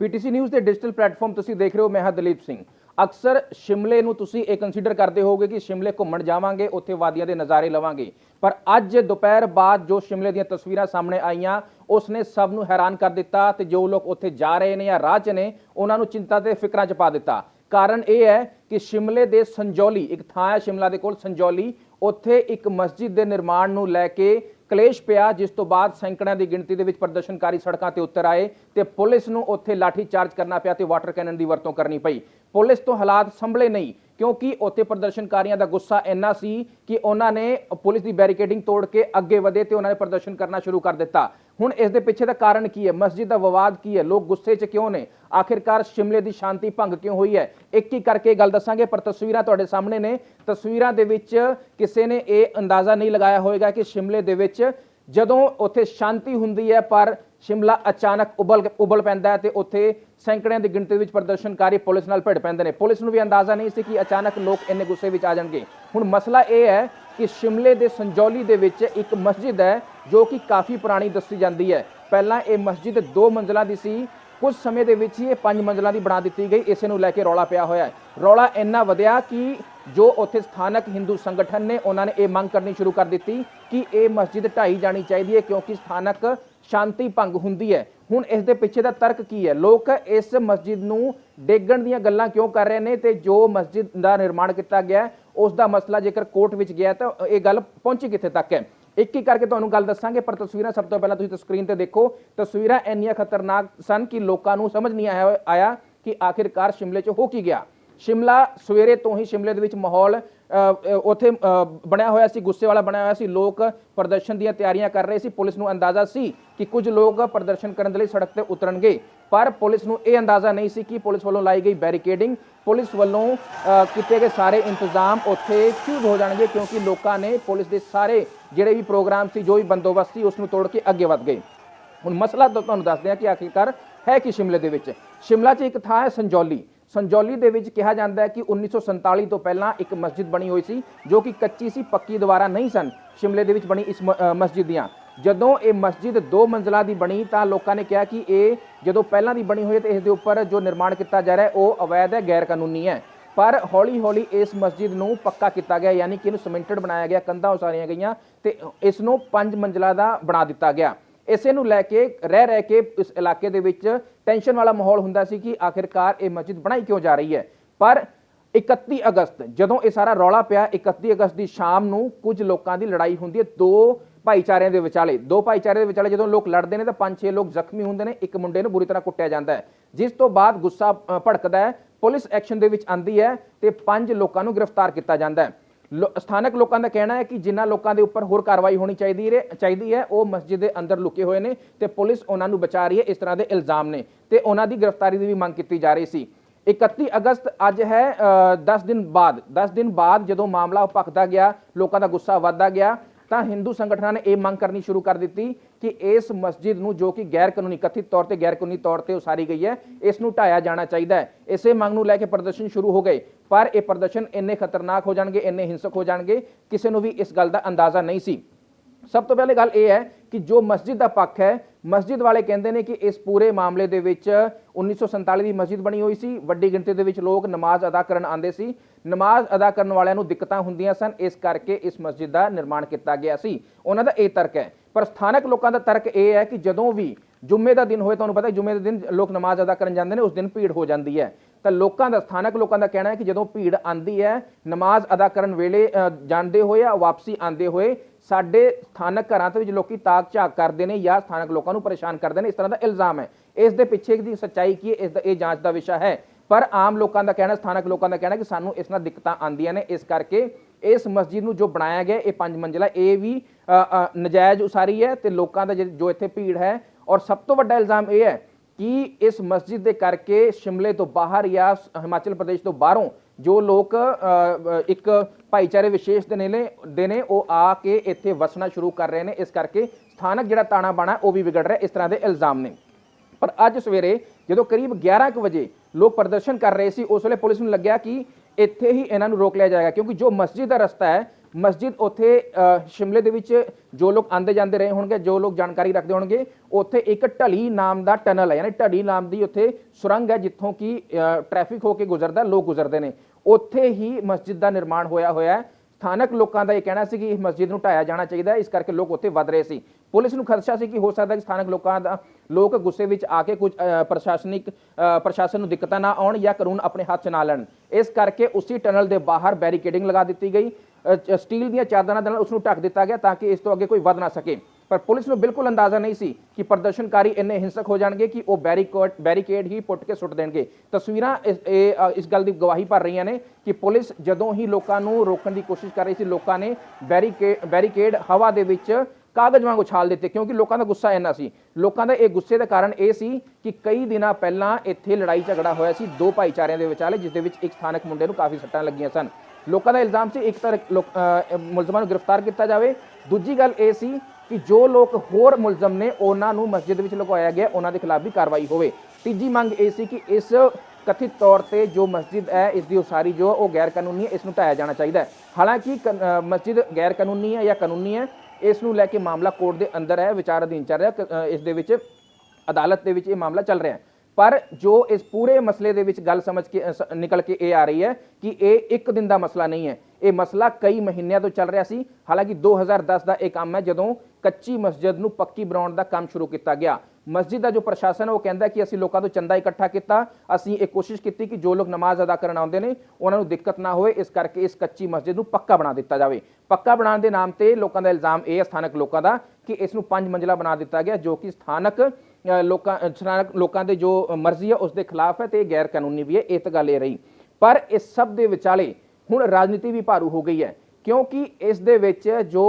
PTC news ਦੇ digital platform ਤੁਸੀਂ ਦੇਖ ਰਹੇ ਹੋ, ਮੈਂ ਹਾਂ ਦਲੀਪ ਸਿੰਘ। ਅਕਸਰ ਸ਼ਿਮਲੇ ਨੂੰ ਤੁਸੀਂ ਇਹ ਕੰਸੀਡਰ ਕਰਦੇ ਹੋਗੇ ਕਿ ਸ਼ਿਮਲੇ ਘੁੰਮਣ ਜਾਵਾਂਗੇ, ਉੱਥੇ ਵਾਦੀਆਂ ਦੇ ਨਜ਼ਾਰੇ ਲਵਾਂਗੇ। ਪਰ ਅੱਜ ਦੁਪਹਿਰ ਬਾਅਦ ਜੋ ਸ਼ਿਮਲੇ ਦੀਆਂ ਤਸਵੀਰਾਂ ਸਾਹਮਣੇ ਆਈਆਂ, ਉਸਨੇ ਸਭ ਨੂੰ ਹੈਰਾਨ ਕਰ ਦਿੱਤਾ ਤੇ ਜੋ ਲੋਕ ਉੱਥੇ ਜਾ ਰਹੇ ਨੇ ਜਾਂ ਰਾਹ 'ਚ ਨੇ, ਉਹਨਾਂ ਨੂੰ ਚਿੰਤਾ ਤੇ ਫਿਕਰਾਂ 'ਚ ਪਾ ਦਿੱਤਾ। ਕਾਰਨ ਇਹ ਹੈ ਕਿ ਸ਼ਿਮਲੇ ਦੇ ਸੰਜੌਲੀ, ਇੱਕ ਥਾਂ ਹੈ ਸ਼ਿਮਲਾ ਦੇ ਕੋਲ ਸੰਜੌਲੀ, ਉੱਥੇ ਇੱਕ ਮਸਜਿਦ ਦੇ ਨਿਰਮਾਣ ਨੂੰ ਲੈ ਕੇ ਕਲੇਸ਼ ਪਿਆ, ਜਿਸ ਤੋਂ ਬਾਅਦ ਸੈਂਕੜਿਆਂ ਦੀ ਗਿਣਤੀ ਦੇ ਵਿੱਚ ਪ੍ਰਦਰਸ਼ਨਕਾਰੀ ਸੜਕਾਂ ਤੇ ਉਤਰ ਆਏ ਤੇ ਪੁਲਿਸ ਨੂੰ ਉੱਥੇ ਲਾਠੀ ਚਾਰਜ ਕਰਨਾ ਪਿਆ ਤੇ ਵਾਟਰ ਕੈਨਨ ਦੀ ਵਰਤੋਂ ਕਰਨੀ ਪਈ। ਪੁਲਿਸ ਤੋਂ ਹਾਲਾਤ ਸੰਭਲੇ ਨਹੀਂ। ਕਿਉਂਕਿ ਉੱਥੇ ਪ੍ਰਦਰਸ਼ਨਕਾਰੀਆਂ ਦਾ ਗੁੱਸਾ ਇੰਨਾ ਸੀ ਕਿ ਉਹਨਾਂ ਨੇ ਪੁਲਿਸ ਦੀ ਬੈਰੀਕੇਡਿੰਗ ਤੋੜ ਕੇ ਅੱਗੇ ਵਧੇ ਤੇ ਉਹਨਾਂ ਨੇ ਪ੍ਰਦਰਸ਼ਨ ਕਰਨਾ ਸ਼ੁਰੂ ਕਰ ਦਿੱਤਾ। ਹੁਣ ਇਸ ਦੇ ਪਿੱਛੇ ਦਾ ਕਾਰਨ ਕੀ ਹੈ? ਮਸਜਿਦ ਦਾ ਵਿਵਾਦ ਕੀ ਹੈ? ਲੋਕ ਗੁੱਸੇ 'ਚ ਕਿਉਂ ਨੇ? ਆਖਿਰਕਾਰ ਸ਼ਿਮਲੇ ਦੀ ਸ਼ਾਂਤੀ ਭੰਗ ਕਿਉਂ ਹੋਈ ਹੈ? ਇੱਕ ਹੀ ਕਰਕੇ ਗੱਲ ਦੱਸਾਂਗੇ, ਪਰ ਤਸਵੀਰਾਂ ਤੁਹਾਡੇ ਸਾਹਮਣੇ ਨੇ। ਤਸਵੀਰਾਂ ਦੇ ਵਿੱਚ ਕਿਸੇ ਨੇ ਇਹ ਅੰਦਾਜ਼ਾ ਨਹੀਂ ਲਗਾਇਆ ਹੋਵੇਗਾ ਕਿ ਸ਼ਿਮਲੇ ਦੇ ਵਿੱਚ ਜਦੋਂ ਉੱਥੇ ਸ਼ਾਂਤੀ ਹੁੰਦੀ ਹੈ, ਪਰ ਸ਼ਿਮਲਾ ਅਚਾਨਕ ਉਬਲ ਉਬਲ ਪੈਂਦਾ ਹੈ ਤੇ ਉੱਥੇ ਸੈਂਕੜਿਆਂ ਦੀ ਗਿਣਤੀ ਵਿੱਚ ਪ੍ਰਦਰਸ਼ਨਕਾਰੀ ਪੁਲਿਸ ਨਾਲ ਭਿੜ ਪੈਂਦੇ ਨੇ। ਪੁਲਿਸ ਨੂੰ ਵੀ ਅੰਦਾਜ਼ਾ ਨਹੀਂ ਸੀ ਕਿ ਅਚਾਨਕ ਲੋਕ ਇੰਨੇ ਗੁੱਸੇ ਵਿੱਚ ਆ ਜਾਣਗੇ। ਹੁਣ ਮਸਲਾ ਇਹ ਹੈ ਕਿ ਸ਼ਿਮਲੇ ਦੇ ਸੰਜੌਲੀ ਦੇ ਵਿੱਚ ਇੱਕ ਮਸਜਿਦ ਹੈ, ਜੋ ਕਿ ਕਾਫੀ ਪੁਰਾਣੀ ਦੱਸੀ ਜਾਂਦੀ ਹੈ। ਪਹਿਲਾਂ ਇਹ ਮਸਜਿਦ ਦੋ ਮੰਜ਼ਲਾਂ ਦੀ ਸੀ। ਕੁਝ ਸਮੇਂ ਦੇ ਵਿੱਚ ਹੀ ਇਹ ਪੰਜ ਮੰਜ਼ਲਾਂ ਦੀ ਬਣਾ ਦਿੱਤੀ ਗਈ। ਇਸੇ ਨੂੰ ਲੈ ਕੇ ਰੌਲਾ ਪਿਆ ਹੋਇਆ ਹੈ। ਰੌਲਾ ਇੰਨਾ ਵਧਿਆ ਕਿ ਜੋ ਉੱਥੇ ਸਥਾਨਕ ਹਿੰਦੂ ਸੰਗਠਨ ਨੇ, ਉਹਨਾਂ ਨੇ ਇਹ ਮੰਗ ਕਰਨੀ ਸ਼ੁਰੂ ਕਰ ਦਿੱਤੀ ਕਿ ਇਹ ਮਸਜਿਦ ਢਾਈ ਜਾਣੀ ਚਾਹੀਦੀ ਹੈ, ਕਿਉਂਕਿ ਸਥਾਨਕ ਸ਼ਾਂਤੀ ਭੰਗ ਹੁੰਦੀ ਹੈ। ਹੁਣ ਇਸ ਦੇ ਪਿੱਛੇ ਦਾ ਤਰਕ ਕੀ ਹੈ? ਲੋਕ ਇਸ ਮਸਜਿਦ ਨੂੰ ਡੇਗਣ ਦੀਆਂ ਗੱਲਾਂ ਕਿਉਂ ਕਰ ਰਹੇ ਨੇ ਤੇ ਜੋ ਮਸਜਿਦ ਦਾ ਨਿਰਮਾਣ ਕੀਤਾ ਗਿਆ ਉਸ ਦਾ ਮਸਲਾ ਜੇਕਰ ਕੋਰਟ ਵਿੱਚ ਗਿਆ ਤਾਂ ਇਹ ਗੱਲ ਪਹੁੰਚੀ ਕਿੱਥੇ ਤੱਕ ਹੈ? ਇੱਕ ਹੀ ਕਰਕੇ ਤੁਹਾਨੂੰ ਗੱਲ ਦੱਸਾਂਗੇ, ਪਰ ਤਸਵੀਰਾਂ ਸਭ ਤੋਂ ਪਹਿਲਾਂ ਤੁਸੀਂ ਸਕਰੀਨ ਤੇ ਦੇਖੋ। ਤਸਵੀਰਾਂ ਇੰਨੀਆਂ ਖਤਰਨਾਕ ਸਨ ਕਿ ਲੋਕਾਂ ਨੂੰ ਸਮਝ ਨਹੀਂ ਆਇਆ ਆਇਆ ਕਿ ਆਖਿਰਕਾਰ ਸ਼ਿਮਲੇ 'ਚ ਹੋ ਕੀ ਗਿਆ। ਸ਼ਿਮਲਾ ਸਵੇਰੇ ਤੋਂ ਹੀ ਸ਼ਿਮਲੇ ਦੇ ਵਿੱਚ ਮਾਹੌਲ ਉੱਥੇ ਬਣਿਆ ਹੋਇਆ ਸੀ, ਗੁੱਸੇ ਵਾਲਾ ਬਣਿਆ ਹੋਇਆ ਸੀ, ਲੋਕ ਪ੍ਰਦਰਸ਼ਨ ਦੀਆਂ ਤਿਆਰੀਆਂ ਕਰ ਰਹੇ ਸੀ, ਪੁਲਿਸ ਨੂੰ ਅੰਦਾਜ਼ਾ ਸੀ ਕਿ ਕੁਝ ਲੋਕ ਪ੍ਰਦਰਸ਼ਨ ਕਰਨ ਦੇ ਲਈ ਸੜਕ ਤੇ ਉਤਰਨਗੇ, ਪਰ ਪੁਲਿਸ ਨੂੰ ਇਹ ਅੰਦਾਜ਼ਾ ਨਹੀਂ ਸੀ ਕਿ ਪੁਲਿਸ ਵੱਲੋਂ ਲਾਈ ਗਈ ਬੈਰੀਕੇਡਿੰਗ, ਪੁਲਿਸ ਵੱਲੋਂ ਕੀਤੇ ਗਏ ਸਾਰੇ ਇੰਤਜ਼ਾਮ ਉੱਥੇ ਕਿਉਂ ਹੋ ਜਾਣਗੇ, ਕਿਉਂਕਿ ਲੋਕਾਂ ਨੇ ਪੁਲਿਸ ਦੇ ਸਾਰੇ ਜਿਹੜੇ ਵੀ ਪ੍ਰੋਗਰਾਮ ਸੀ, ਜੋ ਵੀ ਬੰਦੋਬਸਤ ਸੀ, ਉਸ ਨੂੰ ਤੋੜ ਕੇ ਅੱਗੇ ਵਧ ਗਏ। ਹੁਣ ਮਸਲਾ ਤੁਹਾਨੂੰ ਦੱਸਦੇ ਹਾਂ ਕਿ ਆਖਿਰਕਾਰ ਹੈ ਕਿ ਸ਼ਿਮਲੇ ਦੇ ਵਿੱਚ। ਸ਼ਿਮਲਾ 'ਚ ਇੱਕ ਥਾਂ ਹੈ ਸੰਜੌਲੀ। ਸੰਜੌਲੀ ਦੇ ਵਿੱਚ ਕਿਹਾ ਜਾਂਦਾ ਹੈ ਕਿ 1947 ਤੋਂ ਪਹਿਲਾਂ ਇੱਕ ਮਸਜਿਦ ਬਣੀ ਹੋਈ ਸੀ, ਜੋ ਕਿ ਕੱਚੀ ਸੀ, ਪੱਕੀ ਦੀਵਾਰਾਂ ਨਹੀਂ ਸਨ। ਸ਼ਿਮਲੇ ਦੇ ਵਿੱਚ ਬਣੀ ਇਸ ਮ- ਮਸਜਿਦ ਦੀਆਂ। ਜਦੋਂ ਇਹ ਮਸਜਿਦ ਦੋ ਮੰਜ਼ਲਾ ਦੀ ਬਣੀ, ਤਾਂ ਲੋਕਾਂ ਨੇ ਕਿਹਾ ਕਿ ਇਹ ਜਦੋਂ ਪਹਿਲਾਂ ਦੀ ਬਣੀ ਹੋਈ ਹੈ, ਤੇ ਇਸ ਦੇ ਉੱਪਰ ਜੋ ਨਿਰਮਾਣ ਕੀਤਾ ਜਾ ਰਿਹਾ ਉਹ ਅਵੈਧ ਹੈ ਗੈਰ ਕਾਨੂੰਨੀ ਹੈ। ਪਰ ਹੌਲੀ ਹੌਲੀ ਇਸ ਮਸਜਿਦ ਨੂੰ ਪੱਕਾ ਕੀਤਾ ਗਿਆ, ਯਾਨੀ ਕਿ ਇਹਨੂੰ ਸਿਮੈਂਟਡ ਬਣਾਇਆ ਗਿਆ, ਕੰਧਾਂ ਉਸਾਰੀਆਂ ਗਈਆਂ, ਤੇ ਇਸ ਨੂੰ ਪੰਜ ਮੰਜ਼ਲਾ ਦਾ ਬਣਾ ਦਿੱਤਾ ਗਿਆ। ਇਸੇ ਨੂੰ ਲੈ ਕੇ ਰਹਿ ਰਹਿ ਕੇ ਇਸ ਇਲਾਕੇ ਦੇ ਵਿੱਚ ਟੈਨਸ਼ਨ ਵਾਲਾ ਮਾਹੌਲ ਹੁੰਦਾ ਸੀ ਕਿ ਆਖਿਰਕਾਰ ਇਹ ਮਸਜਿਦ ਬਣਾਈ ਕਿਉਂ ਜਾ ਰਹੀ ਹੈ। ਪਰ 31 ਅਗਸਤ, ਜਦੋਂ ਇਹ ਸਾਰਾ ਰੌਲਾ ਪਿਆ 31 ਅਗਸਤ ਦੀ ਸ਼ਾਮ ਨੂੰ ਕੁਝ ਲੋਕਾਂ ਦੀ ਲੜਾਈ ਹੁੰਦੀ ਹੈ ਦੋ ਭਾਈਚਾਰਿਆਂ ਦੇ ਵਿਚਾਲੇ। ਦੋ ਭਾਈਚਾਰੇ ਦੇ ਵਿਚਾਲੇ ਜਦੋਂ ਲੋਕ ਲੜਦੇ ਨੇ ਤਾਂ ਪੰਜ ਛੇ ਲੋਕ ਜ਼ਖਮੀ ਹੁੰਦੇ ਨੇ, ਇੱਕ ਮੁੰਡੇ ਨੂੰ ਬੁਰੀ ਤਰ੍ਹਾਂ ਕੁੱਟਿਆ ਜਾਂਦਾ ਹੈ। ਜਿਸ ਤੋਂ ਬਾਅਦ ਗੁੱਸਾ ਭੜਕਦਾ ਹੈ, ਪੁਲਿਸ ਐਕਸ਼ਨ ਦੇ ਵਿੱਚ ਆਂਦੀ ਹੈ ਤੇ ਪੰਜ ਲੋਕਾਂ ਨੂੰ ਗ੍ਰਿਫਤਾਰ ਕੀਤਾ ਜਾਂਦਾ ਹੈ। ਸਥਾਨਕ ਲੋਕਾਂ ਦਾ ਕਹਿਣਾ ਹੈ ਕਿ ਜਿਨ੍ਹਾਂ ਲੋਕਾਂ ਦੇ ਉੱਪਰ ਹੋਰ ਕਾਰਵਾਈ ਹੋਣੀ ਚਾਹੀਦੀ ਹੈ ਚਾਹੀਦੀ ਹੈ, ਉਹ ਮਸਜਿਦ ਦੇ ਅੰਦਰ ਲੁਕੇ ਹੋਏ ਨੇ ਤੇ ਪੁਲਿਸ ਉਹਨਾਂ ਨੂੰ ਬਚਾ ਰਹੀ ਹੈ, ਇਸ ਤਰ੍ਹਾਂ ਦੇ ਇਲਜ਼ਾਮ ਨੇ। ਤੇ ਉਹਨਾਂ ਦੀ ਗ੍ਰਿਫਤਾਰੀ ਦੀ ਵੀ ਮੰਗ ਕੀਤੀ ਜਾ ਰਹੀ ਸੀ। 31 ਅਗਸਤ ਅੱਜ ਹੈ 10 ਦਿਨ ਬਾਅਦ। 10 ਦਿਨ ਬਾਅਦ ਜਦੋਂ ਮਾਮਲਾ ਭਖਦਾ ਗਿਆ, ਲੋਕਾਂ ਦਾ ਗੁੱਸਾ ਵੱਧਦਾ ਗਿਆ, ਤਾਂ ਹਿੰਦੂ ਸੰਗਠਨਾਂ ਨੇ ਇਹ ਮੰਗ ਕਰਨੀ ਸ਼ੁਰੂ ਕਰ ਦਿੱਤੀ ਕਿ ਇਸ ਮਸਜਿਦ ਨੂੰ ਜੋ ਕਿ ਗੈਰ ਕਾਨੂੰਨੀ ਕਥਿਤ ਤੌਰ ਤੇ ਗੈਰ ਕਾਨੂੰਨੀ ਤੌਰ ਤੇ ਉਸਾਰੀ ਗਈ ਹੈ, ਇਸ ਨੂੰ ਢਾਇਆ ਜਾਣਾ ਚਾਹੀਦਾ ਹੈ। ਇਸੇ ਮੰਗ ਨੂੰ ਲੈ ਕੇ ਪ੍ਰਦਰਸ਼ਨ ਸ਼ੁਰੂ ਹੋ ਗਏ। ਪਰ ਇਹ ਪ੍ਰਦਰਸ਼ਨ ਇੰਨੇ ਖਤਰਨਾਕ ਹੋ ਜਾਣਗੇ, ਇੰਨੇ ਹਿੰਸਕ ਹੋ ਜਾਣਗੇ, ਕਿਸੇ ਨੂੰ ਵੀ ਇਸ ਗੱਲ ਦਾ ਅੰਦਾਜ਼ਾ ਨਹੀਂ ਸੀ। ਸਭ ਤੋਂ ਪਹਿਲੇ ਗੱਲ ਇਹ ਹੈ ਕਿ ਜੋ ਮਸਜਿਦ ਦਾ ਪੱਖ ਹੈ, ਮਸਜਿਦ ਵਾਲੇ ਕਹਿੰਦੇ ਨੇ ਕਿ ਇਸ ਪੂਰੇ ਮਾਮਲੇ ਦੇ ਵਿੱਚ 1947 ਦੀ ਮਸਜਿਦ ਬਣੀ ਹੋਈ ਸੀ। ਵੱਡੀ ਗਿਣਤੀ ਦੇ ਵਿੱਚ ਲੋਕ ਨਮਾਜ਼ ਅਦਾ ਕਰਨ ਆਉਂਦੇ ਸੀ। ਨਮਾਜ਼ ਅਦਾ ਕਰਨ ਵਾਲਿਆਂ ਨੂੰ ਦਿੱਕਤਾਂ ਹੁੰਦੀਆਂ ਸਨ, ਇਸ ਕਰਕੇ ਇਸ ਮਸਜਿਦ ਦਾ ਨਿਰਮਾਣ ਕੀਤਾ ਗਿਆ ਸੀ। ਉਹਨਾਂ ਦਾ ਇਹ ਤਰਕ ਹੈ। ਪਰ ਸਥਾਨਕ ਲੋਕਾਂ ਦਾ ਤਰਕ ਇਹ ਹੈ ਕਿ ਜਦੋਂ ਵੀ ਜੁਮੇ ਦਾ ਦਿਨ ਹੋਏ, ਤੁਹਾਨੂੰ ਪਤਾ ਹੈ ਜੁਮੇ ਦੇ ਦਿਨ ਲੋਕ ਨਮਾਜ਼ ਅਦਾ ਕਰਨ ਜਾਂਦੇ ਨੇ, ਉਸ ਦਿਨ ਭੀੜ ਹੋ ਜਾਂਦੀ ਹੈ। ਤਾਂ ਲੋਕਾਂ ਦਾ ਸਥਾਨਕ ਲੋਕਾਂ ਦਾ ਕਹਿਣਾ ਹੈ ਕਿ ਜਦੋਂ ਭੀੜ ਆਂਦੀ ਹੈ ਨਮਾਜ਼ ਅਦਾ ਕਰਨ ਵੇਲੇ ਜਾਂਦੇ ਹੋਏ ਜਾਂ ਵਾਪਸੀ ਆਂਦੇ ਹੋਏ ਸਾਡੇ ਸਥਾਨਕ ਘਰਾਂ ਦੇ ਵਿੱਚ ਲੋਕੀ ਤਾਕ ਝਾਕ ਕਰਦੇ ਨੇ ਜਾਂ ਸਥਾਨਕ ਲੋਕਾਂ ਨੂੰ ਪਰੇਸ਼ਾਨ ਕਰਦੇ ਨੇ ਇਸ ਤਰ੍ਹਾਂ ਦਾ ਇਲਜ਼ਾਮ ਹੈ। ਇਸ ਦੇ ਪਿੱਛੇ ਦੀ ਸੱਚਾਈ ਕੀ ਹੈ ਇਸ ਦਾ ਇਹ ਜਾਂਚ ਦਾ ਵਿਸ਼ਾ ਹੈ। ਪਰ ਆਮ ਲੋਕਾਂ ਦਾ ਕਹਿਣਾ ਸਥਾਨਕ ਲੋਕਾਂ ਦਾ ਕਹਿਣਾ ਕਿ ਸਾਨੂੰ ਇਸ ਨਾਲ ਦਿੱਕਤਾਂ ਆਉਂਦੀਆਂ ਨੇ ਇਸ ਕਰਕੇ ਇਸ ਮਸਜਿਦ ਨੂੰ ਜੋ ਬਣਾਇਆ ਗਿਆ ਇਹ ਪੰਜ ਮੰਜ਼ਿਲਾ ਇਹ ਵੀ ਅ, ਨਜਾਇਜ਼ ਉਸਾਰੀ ਹੈ ਤੇ ਲੋਕਾਂ ਦਾ ਜਿ- ਜੋ ਇੱਥੇ ਭੀੜ ਹੈ ਔਰ ਸਭ ਤੋਂ ਵੱਡਾ ਇਲਜ਼ਾਮ ਇਹ ਹੈ ਕਿ ਇਸ ਮਸਜਿਦ ਦੇ ਕਰਕੇ ਸ਼ਿਮਲੇ ਤੋਂ ਬਾਹਰ ਜਾਂ ਸ- ਹਿਮਾਚਲ ਪ੍ਰਦੇਸ਼ ਤੋਂ ਬਾਹਰੋਂ ਜੋ ਲੋਕ ਇੱਕ ਭਾਈਚਾਰੇ ਵਿਸ਼ੇਸ਼ ਦੇ ਨੇ ਦੇ ਨੇ, ਉਹ ਆ ਕੇ ਇੱਥੇ ਵਸਣਾ ਸ਼ੁਰੂ ਕਰ ਰਹੇ ਨੇ, ਇਸ ਕਰਕੇ ਸਥਾਨਕ ਜਿਹੜਾ ਤਾਣਾ ਬਾਣਾ ਉਹ ਵੀ ਵਿਗੜ ਰਿਹਾ, ਇਸ ਤਰ੍ਹਾਂ ਦੇ ਇਲਜ਼ਾਮ ਨੇ। ਪਰ ਅੱਜ ਸਵੇਰੇ ਜਦੋਂ ਕਰੀਬ 11 ਕੁ ਵਜੇ ਲੋਕ ਪ੍ਰਦਰਸ਼ਨ ਕਰ ਰਹੇ ਸੀ, ਉਸ ਵੇਲੇ ਪੁਲਿਸ ਨੂੰ ਲੱਗਿਆ ਕਿ ਇੱਥੇ ਹੀ ਇਹਨਾਂ ਨੂੰ ਰੋਕ ਲਿਆ ਜਾਏਗਾ, ਕਿਉਂਕਿ ਜੋ ਮਸਜਿਦ ਦਾ ਰਸਤਾ ਹੈ ਮਸਜਿਦ ਉੱਥੇ ਸ਼ਿਮਲੇ ਦੇ ਵਿੱਚ ਜੋ ਲੋਕ ਆਂਦੇ ਜਾਂਦੇ ਰਹੇ ਹੋਣਗੇ, ਜੋ ਲੋਕ ਜਾਣਕਾਰੀ ਰੱਖਦੇ ਹੋਣਗੇ, ਉੱਥੇ ਇੱਕ ਢਲੀ ਨਾਮ ਦਾ ਟਨਲ ਹੈ। ਯਾਨੀ ਢਲੀ ਨਾਮ ਦੀ ਉੱਥੇ ਸੁਰੰਗ ਹੈ, ਜਿੱਥੋਂ ਕਿ ਟ੍ਰੈਫਿਕ ਹੋ ਕੇ ਗੁਜ਼ਰਦਾ, ਲੋਕ ਗੁਜ਼ਰਦੇ ਨੇ। ਉੱਥੇ ਹੀ ਮਸਜਿਦ ਦਾ ਨਿਰਮਾਣ ਹੋਇਆ ਹੋਇਆ ਹੈ। ਸਥਾਨਕ ਲੋਕਾਂ ਦਾ ਇਹ ਕਹਿਣਾ ਸੀ ਕਿ ਇਸ ਮਸਜਿਦ ਨੂੰ ਢਾਇਆ ਜਾਣਾ ਚਾਹੀਦਾ ਇਸ ਕਰਕੇ ਲੋਕ ਉੱਥੇ ਵੱਧ ਰਹੇ ਸੀ। ਪੁਲਿਸ ਨੂੰ ਖਦਸ਼ਾ ਸੀ ਕਿ ਹੋ ਸਕਦਾ ਕਿ ਸਥਾਨਕ ਲੋਕਾਂ ਦਾ, ਲੋਕ ਗੁੱਸੇ ਵਿੱਚ ਆ ਕੇ ਕੁਝ ਪ੍ਰਸ਼ਾਸਨਿਕ ਪ੍ਰਸ਼ਾਸਨ ਨੂੰ ਦਿੱਕਤਾਂ ਨਾ ਆਉਣ ਜਾਂ ਕਾਨੂੰਨ ਆਪਣੇ ਹੱਥ 'ਚ ਨਾ ਲੈਣ। ਇਸ ਕਰਕੇ ਉਸੇ ਟਨਲ ਦੇ ਬਾਹਰ ਬੈਰੀਕੇਡਿੰਗ ਲਗਾ ਦਿੱਤੀ ਗਈ। ਸਟੀਲ ਦੀਆਂ ਚਾਦਰਾਂ ਦੇ ਨਾਲ ਉਸ ਨੂੰ ਢੱਕ ਦਿੱਤਾ ਗਿਆ ਤਾਂ ਕਿ ਇਸ ਤੋਂ ਅੱਗੇ ਕੋਈ ਵੱਧ ਨਾ ਸਕੇ। ਪਰ ਪੁਲਿਸ ਨੂੰ ਬਿਲਕੁਲ ਅੰਦਾਜ਼ਾ ਨਹੀਂ ਸੀ ਕਿ ਪ੍ਰਦਰਸ਼ਨਕਾਰੀ ਇੰਨੇ ਹਿੰਸਕ ਹੋ ਜਾਣਗੇ ਕਿ ਉਹ ਬੈਰੀਕੇਡ ਬੈਰੀਕੇਡ ਹੀ ਪੁੱਟ ਕੇ ਸੁੱਟ ਦੇਣਗੇ। ਤਸਵੀਰਾਂ ਇਸ ਇਹ, ਇਸ ਗੱਲ ਦੀ ਗਵਾਹੀ ਭਰ ਰਹੀਆਂ ਨੇ ਕਿ ਪੁਲਿਸ ਜਦੋਂ ਹੀ ਲੋਕਾਂ ਨੂੰ ਰੋਕਣ ਦੀ ਕੋਸ਼ਿਸ਼ ਕਰ ਰਹੀ ਸੀ ਲੋਕਾਂ ਨੇ ਬੈਰੀਕੇਡ ਬੈਰੀਕੇਡ ਹਵਾ ਦੇ ਵਿੱਚ ਕਾਗਜ਼ ਵਾਂਗ ਉਛਾਲ ਦਿੱਤੇ ਕਿਉਂਕਿ ਲੋਕਾਂ ਦਾ ਗੁੱਸਾ ਇੰਨਾ ਸੀ। ਲੋਕਾਂ ਦਾ ਇਹ ਗੁੱਸੇ ਦਾ ਕਾਰਨ ਇਹ ਸੀ ਕਿ ਕਈ ਦਿਨਾਂ ਪਹਿਲਾਂ ਇੱਥੇ ਲੜਾਈ ਝਗੜਾ ਹੋਇਆ ਸੀ। ਦੋ ਭਾਈਚਾਰਿਆਂ ਦੇ ਵਿਚਾਲੇ ਜਿਸ ਦੇ ਵਿੱਚ ਇੱਕ ਸਥਾਨਕ ਮੁੰਡੇ ਨੂੰ ਕਾਫੀ ਸੱਟਾਂ ਲੱਗੀਆਂ ਸਨ। ਲੋਕਾਂ ਦਾ ਇਲਜ਼ਾਮ ਸੀ, ਇੱਕ ਤਾਂ ਲੋਕ- ਅਹ ਮੁਲਜ਼ਮਾਂ ਨੂੰ ਗ੍ਰਿਫਤਾਰ ਕੀਤਾ ਜਾਵੇ। ਦੂਜੀ ਗੱਲ ਇਹ ਸੀ ਕਿ ਜੋ ਲੋਕ ਹੋਰ ਮੁਲਜ਼ਮ ਨੇ, ਉਹਨਾਂ ਨੂੰ ਮਸਜਿਦ ਵਿੱਚ ਲਗਾਇਆ ਗਿਆ, ਉਹਨਾਂ ਦੇ ਖਿਲਾਫ ਵੀ ਕਾਰਵਾਈ ਹੋਵੇ। ਤੀਜੀ ਮੰਗ ਇਹ ਸੀ ਕਿ ਇਸ ਕਥਿਤ ਤੌਰ ਤੇ ਜੋ ਮਸਜਿਦ ਹੈ, ਇਸ ਦੀ ਉਸਾਰੀ ਜੋ ਉਹ ਗੈਰ ਕਾਨੂੰਨੀ ਹੈ, ਇਸ ਨੂੰ ਢਾਇਆ ਜਾਣਾ ਚਾਹੀਦਾ ਹੈ। ਹਾਲਾਂਕਿ ਕਨ- ਮਸਜਿਦ ਗੈਰ ਕਾਨੂੰਨੀ ਹੈ ਜਾਂ ਕਾਨੂੰਨੀ ਹੈ, ਇਸ ਨੂੰ ਲੈ ਕੇ ਮਾਮਲਾ ਕੋਰਟ ਦੇ ਅੰਦਰ ਹੈ, ਵਿਚਾਰ ਅਧੀਨ ਚੱਲ ਰਿਹਾ ਇਸ ਦੇ ਵਿੱਚ ਅਦਾਲਤ ਦੇ ਵਿੱਚ ਇਹ ਮਾਮਲਾ ਚੱਲ ਰਿਹਾ ਹੈ। ਪਰ ਜੋ ਇਸ ਪੂਰੇ ਮਸਲੇ ਦੇ ਵਿੱਚ ਗੱਲ ਸਮਝ ਕੇ ਨਿਕਲ ਕੇ ਇਹ ਆ ਰਹੀ ਹੈ ਕਿ ਇਹ ਇੱਕ ਦਿਨ ਦਾ ਮਸਲਾ ਨਹੀਂ ਹੈ। ਇਹ ਮਸਲਾ ਕਈ ਮਹੀਨਿਆਂ ਤੋਂ ਚੱਲ ਰਿਹਾ ਸੀ। ਹਾਲਾਂਕਿ 2010 ਦਾ ਇਹ ਕੰਮ ਹੈ, ਜਦੋਂ ਕੱਚੀ ਮਸਜਿਦ ਨੂੰ ਪੱਕੀ ਬਣਾਉਣ ਦਾ ਕੰਮ ਸ਼ੁਰੂ ਕੀਤਾ ਗਿਆ। ਮਸਜਿਦ ਦਾ ਜੋ ਪ੍ਰਸ਼ਾਸਨ ਉਹ ਕਹਿੰਦਾ ਕਿ ਅਸੀਂ ਲੋਕਾਂ ਤੋਂ ਚੰਦਾ ਇਕੱਠਾ ਕੀਤਾ। ਅਸੀਂ ਇਹ ਕੋਸ਼ਿਸ਼ ਕੀਤੀ ਕਿ ਜੋ ਲੋਕ ਨਮਾਜ਼ ਅਦਾ ਕਰਨ ਆਉਂਦੇ ਨੇ, ਉਹਨਾਂ ਨੂੰ ਦਿੱਕਤ ਨਾ ਹੋਵੇ। ਇਸ ਕਰਕੇ ਇਸ ਕੱਚੀ ਮਸਜਿਦ ਨੂੰ ਪੱਕਾ ਬਣਾ ਦਿੱਤਾ ਜਾਵੇ। ਪੱਕਾ ਬਣਾਉਣ ਦੇ ਨਾਮ ਤੇ ਲੋਕਾਂ ਦਾ ਇਲਜ਼ਾਮ ਇਹ ਹੈ, ਸਥਾਨਕ ਲੋਕਾਂ ਦਾ, ਕਿ ਇਸ ਨੂੰ ਪੰਜ ਮੰਜ਼ਿਲਾ ਬਣਾ ਦਿੱਤਾ ਗਿਆ, ਜੋ ਕਿ ਸਥਾਨਕ ਲੋਕਾਂ ਅ, ਸਥਾਨਕ ਲੋਕਾਂ ਦੇ ਜੋ ਮਰਜ਼ੀ ਹੈ ਉਸ ਦੇ ਖਿਲਾਫ ਹੈ ਤੇ ਇਹ ਗੈਰ ਕਾਨੂੰਨੀ ਵੀ ਹੈ ਇਹ ਤਾਂ ਗੱਲ ਇਹ ਰਹੀ। ਪਰ ਇਸ ਸਭ ਦੇ ਵਿਚਾਲੇ ਹੁਣ ਰਾਜਨੀਤੀ ਵੀ ਭਾਰੂ ਹੋ ਗਈ ਹੈ ਕਿਉਂਕਿ ਇਸ ਦੇ ਵਿੱਚ ਜੋ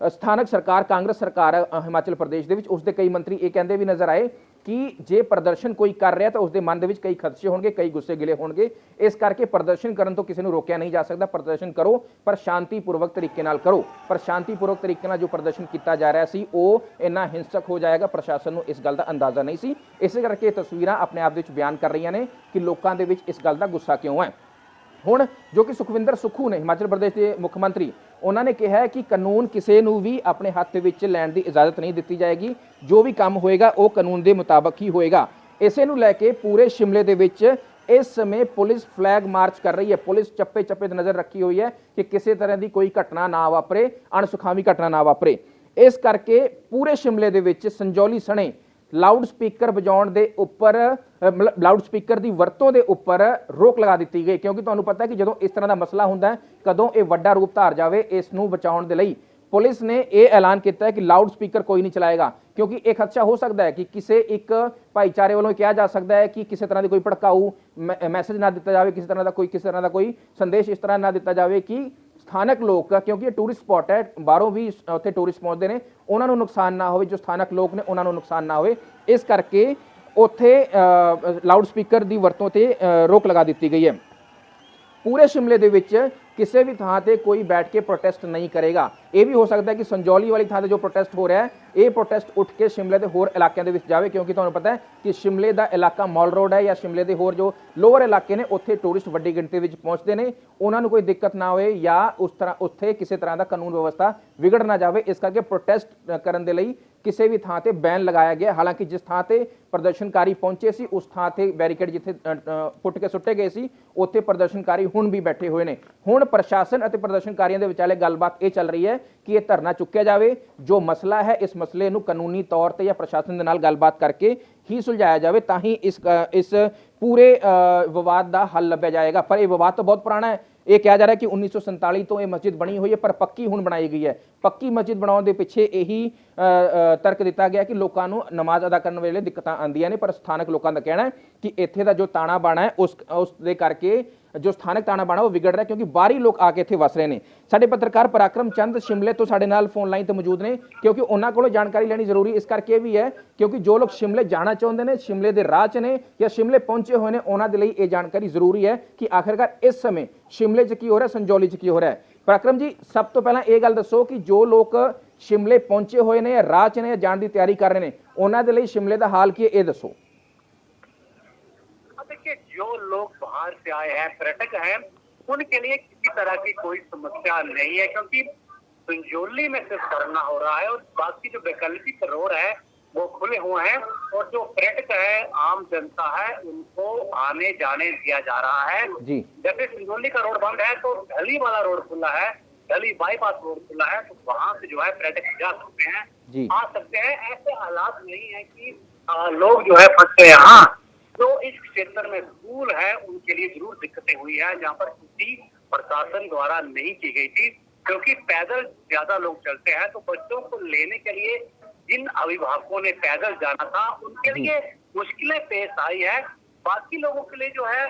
ਸਥਾਨਕ ਸਰਕਾਰ ਕਾਂਗਰਸ ਸਰਕਾਰ ਹੈ, ਹਿਮਾਚਲ ਪ੍ਰਦੇਸ਼ ਦੇ ਵਿੱਚ ਉਸ ਦੇ ਕਈ ਮੰਤਰੀ ਇਹ ਕਹਿੰਦੇ ਵੀ ਨਜ਼ਰ ਆਏ ਕਿ ਜੇ ਪ੍ਰਦਰਸ਼ਨ ਕੋਈ ਕਰ ਰਿਹਾ ਤਾਂ ਉਸ ਦੇ ਮਨ ਦੇ ਵਿੱਚ ਕਈ ਖਦਸ਼ੇ ਹੋਣਗੇ, ਕਈ ਗੁੱਸੇ ਗਿਲੇ ਹੋਣਗੇ। ਇਸ ਕਰਕੇ ਪ੍ਰਦਰਸ਼ਨ ਕਰਨ ਤੋਂ ਕਿਸੇ ਨੂੰ ਰੋਕਿਆ ਨਹੀਂ ਜਾ ਸਕਦਾ। ਪ੍ਰਦਰਸ਼ਨ ਕਰੋ, ਪਰ ਸ਼ਾਂਤੀਪੂਰਵਕ ਤਰੀਕੇ ਨਾਲ ਕਰੋ। ਪਰ ਸ਼ਾਂਤੀਪੂਰਵਕ ਤਰੀਕੇ ਨਾਲ ਜੋ ਪ੍ਰਦਰਸ਼ਨ ਕੀਤਾ ਜਾ ਰਿਹਾ ਸੀ, ਉਹ ਇੰਨਾ ਹਿੰਸਕ ਹੋ ਜਾਏਗਾ, ਪ੍ਰਸ਼ਾਸਨ ਨੂੰ ਇਸ ਗੱਲ ਦਾ ਅੰਦਾਜ਼ਾ ਨਹੀਂ ਸੀ। ਇਸੇ ਕਰਕੇ ਇਹ ਤਸਵੀਰਾਂ ਆਪਣੇ ਆਪ ਦੇ ਵਿੱਚ ਬਿਆਨ ਕਰ ਰਹੀਆਂ ਨੇ ਕਿ ਲੋਕਾਂ ਦੇ ਵਿੱਚ ਇਸ ਗੱਲ ਦਾ ਗੁੱਸਾ ਕਿਉਂ ਹੈ। ਹੁਣ ਜੋ ਕਿ ਸੁਖਵਿੰਦਰ ਸੁਖੂ ਨੇ, ਹਿਮਾਚਲ ਪ੍ਰਦੇਸ਼ ਦੇ ਮੁੱਖ ਮੰਤਰੀ ਉਹਨਾਂ ਨੇ ਕਿਹਾ ਕਿ ਕਾਨੂੰਨ ਕਿਸੇ ਨੂੰ ਵੀ ਆਪਣੇ ਹੱਥ ਵਿੱਚ ਲੈਣ ਦੀ ਇਜਾਜ਼ਤ ਨਹੀਂ ਦਿੱਤੀ ਜਾਏਗੀ। ਜੋ ਵੀ ਕੰਮ ਹੋਏਗਾ, ਉਹ ਕਾਨੂੰਨ ਦੇ ਮੁਤਾਬਕ ਹੀ ਹੋਏਗਾ। ਇਸੇ ਨੂੰ ਲੈ ਕੇ ਪੂਰੇ ਸ਼ਿਮਲੇ ਦੇ ਵਿੱਚ ਇਸ ਸਮੇਂ ਪੁਲਿਸ ਫਲੈਗ ਮਾਰਚ ਕਰ ਰਹੀ ਹੈ। ਪੁਲਿਸ ਚੱਪੇ ਚੱਪੇ ਤੇ ਨਜ਼ਰ ਰੱਖੀ ਹੋਈ ਹੈ ਕਿ ਕਿਸੇ ਤਰ੍ਹਾਂ ਦੀ ਕੋਈ ਘਟਨਾ ਨਾ ਵਾਪਰੇ, ਅਣਸੁਖਾਵੀ ਘਟਨਾ ਨਾ ਵਾਪਰੇ। ਇਸ ਕਰਕੇ ਪੂਰੇ ਸ਼ਿਮਲੇ ਦੇ ਵਿੱਚ ਸੰਜੌਲੀ ਸਣੇ ਲਾਊਡ ਸਪੀਕਰ ਵਜਾਉਣ ਦੇ ਉੱਪਰ ਲਾਊਡ ਸਪੀਕਰ ਦੀ ਵਰਤੋਂ ਦੇ ਉੱਪਰ ਰੋਕ ਲਗਾ ਦਿੱਤੀ ਗਈ, ਕਿਉਂਕਿ ਤੁਹਾਨੂੰ ਪਤਾ ਹੈ ਕਿ ਜਦੋਂ ਇਸ ਤਰ੍ਹਾਂ ਦਾ ਮਸਲਾ ਹੁੰਦਾ ਹੈ, ਕਦੋਂ ਇਹ ਵੱਡਾ ਰੂਪ ਧਾਰ ਜਾਵੇ, ਇਸ ਨੂੰ ਬਚਾਉਣ ਦੇ ਲਈ ਪੁਲਿਸ ਨੇ ਇਹ ਐਲਾਨ ਕੀਤਾ ਹੈ ਕਿ ਲਾਊਡ ਸਪੀਕਰ ਕੋਈ ਨਹੀਂ ਚਲਾਏਗਾ, ਕਿਉਂਕਿ ਇਹ ਖਦਸ਼ਾ ਹੋ ਸਕਦਾ ਹੈ ਕਿ ਕਿਸੇ ਇੱਕ ਭਾਈਚਾਰੇ ਵੱਲੋਂ ਕਿਹਾ ਜਾ ਸਕਦਾ ਹੈ ਕਿ ਕਿਸੇ ਤਰ੍ਹਾਂ ਦੀ ਕੋਈ ਭੜਕਾਊ ਮੈਸੇਜ ਨਾ ਦਿੱਤਾ ਜਾਵੇ, ਕਿਸੇ ਤਰ੍ਹਾਂ ਦਾ ਕੋਈ, ਕਿਸੇ ਤਰ੍ਹਾਂ ਦਾ ਕੋਈ ਸੰਦੇਸ਼ ਇਸ ਤਰ੍ਹਾਂ ਨਾ ਦਿੱਤਾ ਜਾਵੇ ਕਿ ਸਥਾਨਕ ਲੋਕ ਕਿਉਂਕਿ ਇਹ ਟੂਰਿਸਟ ਸਪੌਟ ਹੈ, ਬਾਹਰੋਂ ਵੀ ਉੱਥੇ ਟੂਰਿਸਟ ਪਹੁੰਚਦੇ ਨੇ, ਉਹਨਾਂ ਨੂੰ ਨੁਕਸਾਨ ਨਾ ਹੋਵੇ, ਜੋ ਸਥਾਨਕ ਲੋਕ ਨੇ, ਉਹਨਾਂ ਨੂੰ ਨੁਕਸਾਨ ਨਾ ਹੋਵੇ। ਇਸ ਕਰਕੇ ਉੱਥੇ ਲਾਊਡ ਸਪੀਕਰ ਦੀ ਵਰਤੋਂ ਤੇ ਰੋਕ ਲਗਾ ਦਿੱਤੀ ਗਈ ਹੈ। ਪੂਰੇ ਸ਼ਿਮਲੇ ਦੇ ਵਿੱਚ ਕਿਸੇ ਵੀ ਥਾਂ ਤੇ ਕੋਈ ਬੈਠ ਕੇ ਪ੍ਰੋਟੈਸਟ ਨਹੀਂ ਕਰੇਗਾ। ਇਹ ਵੀ ਹੋ ਸਕਦਾ ਕਿ ਸੰਜੌਲੀ ਵਾਲੀ ਥਾਂ ਤੇ ਜੋ ਪ੍ਰੋਟੈਸਟ ਹੋ ਰਿਹਾ ਹੈ, ਇਹ ਪ੍ਰੋਟੈਸਟ ਉੱਠ ਕੇ ਸ਼ਿਮਲੇ ਦੇ ਹੋਰ ਇਲਾਕਿਆਂ ਦੇ ਵਿੱਚ ਜਾਵੇ, ਕਿਉਂਕਿ ਤੁਹਾਨੂੰ ਪਤਾ ਹੈ ਕਿ ਸ਼ਿਮਲੇ ਦਾ ਇਲਾਕਾ ਮਾਲ ਰੋਡ ਹੈ ਜਾਂ ਸ਼ਿਮਲੇ ਦੇ ਹੋਰ ਜੋ ਲੋਅਰ ਇਲਾਕੇ ਨੇ, ਉੱਥੇ ਟੂਰਿਸਟ ਵੱਡੀ ਗਿਣਤੀ ਵਿੱਚ ਪਹੁੰਚਦੇ ਨੇ। ਉਹਨਾਂ ਨੂੰ ਕੋਈ ਦਿੱਕਤ ਨਾ ਹੋਵੇ ਜਾਂ ਉਸ ਤਰ੍ਹਾਂ ਉੱਥੇ ਕਿਸੇ ਤਰ੍ਹਾਂ ਦਾ ਕਾਨੂੰਨ ਵਿਵਸਥਾ ਵਿਗੜ ਨਾ ਜਾਵੇ। ਇਸ ਕਰਕੇ ਪ੍ਰੋਟੈਸਟ ਕਰਨ ਦੇ ਲਈ ਕਿਸੇ ਵੀ ਥਾਂ ਤੇ ਬੈਨ ਲਗਾਇਆ ਗਿਆ। ਹਾਲਾਂਕਿ ਜਿਸ ਥਾਂ ਤੇ ਪ੍ਰਦਰਸ਼ਨਕਾਰੀ ਪਹੁੰਚੇ ਸੀ, ਉਸ ਥਾਂ ਤੇ ਬੈਰੀਕੇਡ ਜਿੱਥੇ ਪੁੱਟ ਕੇ ਸੁੱਟੇ ਗਏ ਸੀ, ਉੱਥੇ ਪ੍ਰਦਰਸ਼ਨਕਾਰੀ ਹੁਣ ਵੀ ਬੈਠੇ ਹੋਏ ਨੇ। ਹੁਣ ਪ੍ਰਸ਼ਾਸਨ ਅਤੇ ਪ੍ਰਦਰਸ਼ਨਕਾਰੀਆਂ ਦੇ ਵਿਚਾਲੇ ਗੱਲਬਾਤ ਇਹ ਚੱਲ ਰਹੀ ਹੈ ਕਿ ਇਹ ਧਰਨਾ ਚੁੱਕਿਆ ਜਾਵੇ। ਜੋ ਮਸਲਾ ਹੈ, ਇਸ ਮਸਲੇ ਨੂੰ ਕਾਨੂੰਨੀ ਤੌਰ ਤੇ ਜਾਂ ਪ੍ਰਸ਼ਾਸਨ ਦੇ ਨਾਲ ਗੱਲਬਾਤ ਕਰਕੇ ਹੀ ਸੁਲਝਾਇਆ ਜਾਵੇ, ਤਾਂ ਹੀ ਇਸ ਇਸ ਪੂਰੇ ਵਿਵਾਦ ਦਾ ਹੱਲ ਲੱਭਿਆ ਜਾਏਗਾ। ਪਰ ਇਹ ਵਿਵਾਦ ਤਾਂ ਬਹੁਤ ਪੁਰਾਣਾ ਹੈ। ਇਹ ਕਿਹਾ ਜਾ ਰਿਹਾ ਕਿ 1947 ਤੋਂ ਇਹ ਮਸਜਿਦ ਬਣੀ ਹੋਈ ਹੈ ਪਰ ਪੱਕੀ ਹੁਣ ਬਣਾਈ ਗਈ ਹੈ। ਪੱਕੀ ਮਸਜਿਦ ਬਣਾਉਣ ਦੇ ਪਿੱਛੇ ਇਹੀ ਅ, ਅ, ਤਰਕ ਦਿੱਤਾ ਗਿਆ ਕਿ ਲੋਕਾਂ ਨੂੰ ਨਮਾਜ਼ ਅਦਾ ਕਰਨ ਵੇਲੇ ਦਿੱਕਤਾਂ ਆਉਂਦੀਆਂ ਨੇ ਪਰ ਸਥਾਨਕ ਲੋਕਾਂ ਦਾ ਕਹਿਣਾ ਹੈ ਕਿ ਇੱਥੇ ਦਾ ਜੋ ਤਾਣਾ ਬਾਣਾ ਹੈ ਉਸ ਉਸ ਦੇ ਕਰਕੇ ਜੋ ਸਥਾਨਕ ਤਾਣਾ ਬਾਣਾ ਉਹ ਵਿਗੜ ਰਿਹਾ ਕਿਉਂਕਿ ਬਾਹਰੀ ਲੋਕ ਆ ਕੇ ਇੱਥੇ ਵਸ ਰਹੇ ਨੇ। ਸਾਡੇ ਪੱਤਰਕਾਰ ਪਰਾਕਰਮ ਚੰਦ ਸ਼ਿਮਲੇ ਤੋਂ ਸਾਡੇ ਨਾਲ ਫੋਨ ਲਾਈਨ ਤੇ ਮੌਜੂਦ ਨੇ ਕਿਉਂਕਿ ਉਹਨਾਂ ਕੋਲੋਂ ਜਾਣਕਾਰੀ ਲੈਣੀ ਜ਼ਰੂਰੀ ਇਸ ਕਰਕੇ ਵੀ ਹੈ ਕਿਉਂਕਿ ਜੋ ਲੋਕ ਸ਼ਿਮਲੇ ਜਾਣਾ ਚਾਹੁੰਦੇ ਨੇ, ਸ਼ਿਮਲੇ ਦੇ ਰਾਹ 'ਚ ਨੇ ਜਾਂ ਸ਼ਿਮਲੇ ਪਹੁੰਚੇ ਹੋਏ ਨੇ, ਉਹਨਾਂ ਦੇ ਲਈ ਇਹ ਜਾਣਕਾਰੀ ਜ਼ਰੂਰੀ ਹੈ ਕਿ ਆਖਿਰਕਾਰ ਇਸ ਸਮੇਂ ਸ਼ਿਮਲੇ 'ਚ ਕੀ ਹੋ ਰਿਹਾ, ਸੰਜੌਲੀ 'ਚ ਕੀ ਹੋ ਰਿਹਾ ਪਰਾਕਰਮ ਜੀ, ਸਭ ਤੋਂ ਪਹਿਲਾਂ ਇਹ ਗੱਲ ਦੱਸੋ ਕਿ ਜੋ ਲੋਕ ਸ਼ਿਮਲੇ ਪਹੁੰਚੇ ਹੋਏ ਨੇ ਜਾਂ ਰਾਹ 'ਚ ਨੇ ਜਾਂ ਜਾਣ ਦੀ ਤਿਆਰੀ ਕਰ ਰਹੇ ਨੇ, ਉਹਨਾਂ ਦੇ ਲਈ ਸ਼ਿਮਲੇ ਦਾ ਹਾਲ ਕੀ ਹੈ, ਇਹ ਦੱਸੋ। जो लोग बाहर से आए हैं पर्यटक हैं उनके लिए किसी तरह की कोई समस्या नहीं है क्योंकि संजौली में सिर्फ़ धरना हो रहा है और बाकी जो वैकल्पिक रोड है वो खुले हुए हैं और जो पर्यटक है आम जनता है उनको आने जाने दिया जा रहा है। जी। जैसे संजौली का रोड बंद है तो ढली वाला रोड खुला है ढली बाईपास रोड खुला है तो वहाँ से जो है पर्यटक जा सकते हैं आ सकते हैं। ऐसे हालात नहीं है कि आ, लोग जो है फंसे हैं। हाँ जो इस क्षेत्र में स्कूल है उनके लिए ज़रूर दिक्कतें हुई है जहाँ पर किसी प्रशासन द्वारा नहीं की गई थी। क्योंकि पैदल ज़्यादा लोग चलते हैं तो बच्चों को लेने के लिए जिन अभिभावकों ने पैदल जाना था उनके लिए मुश्किलें पेश आई है। बाकी लोगों के लिए जो है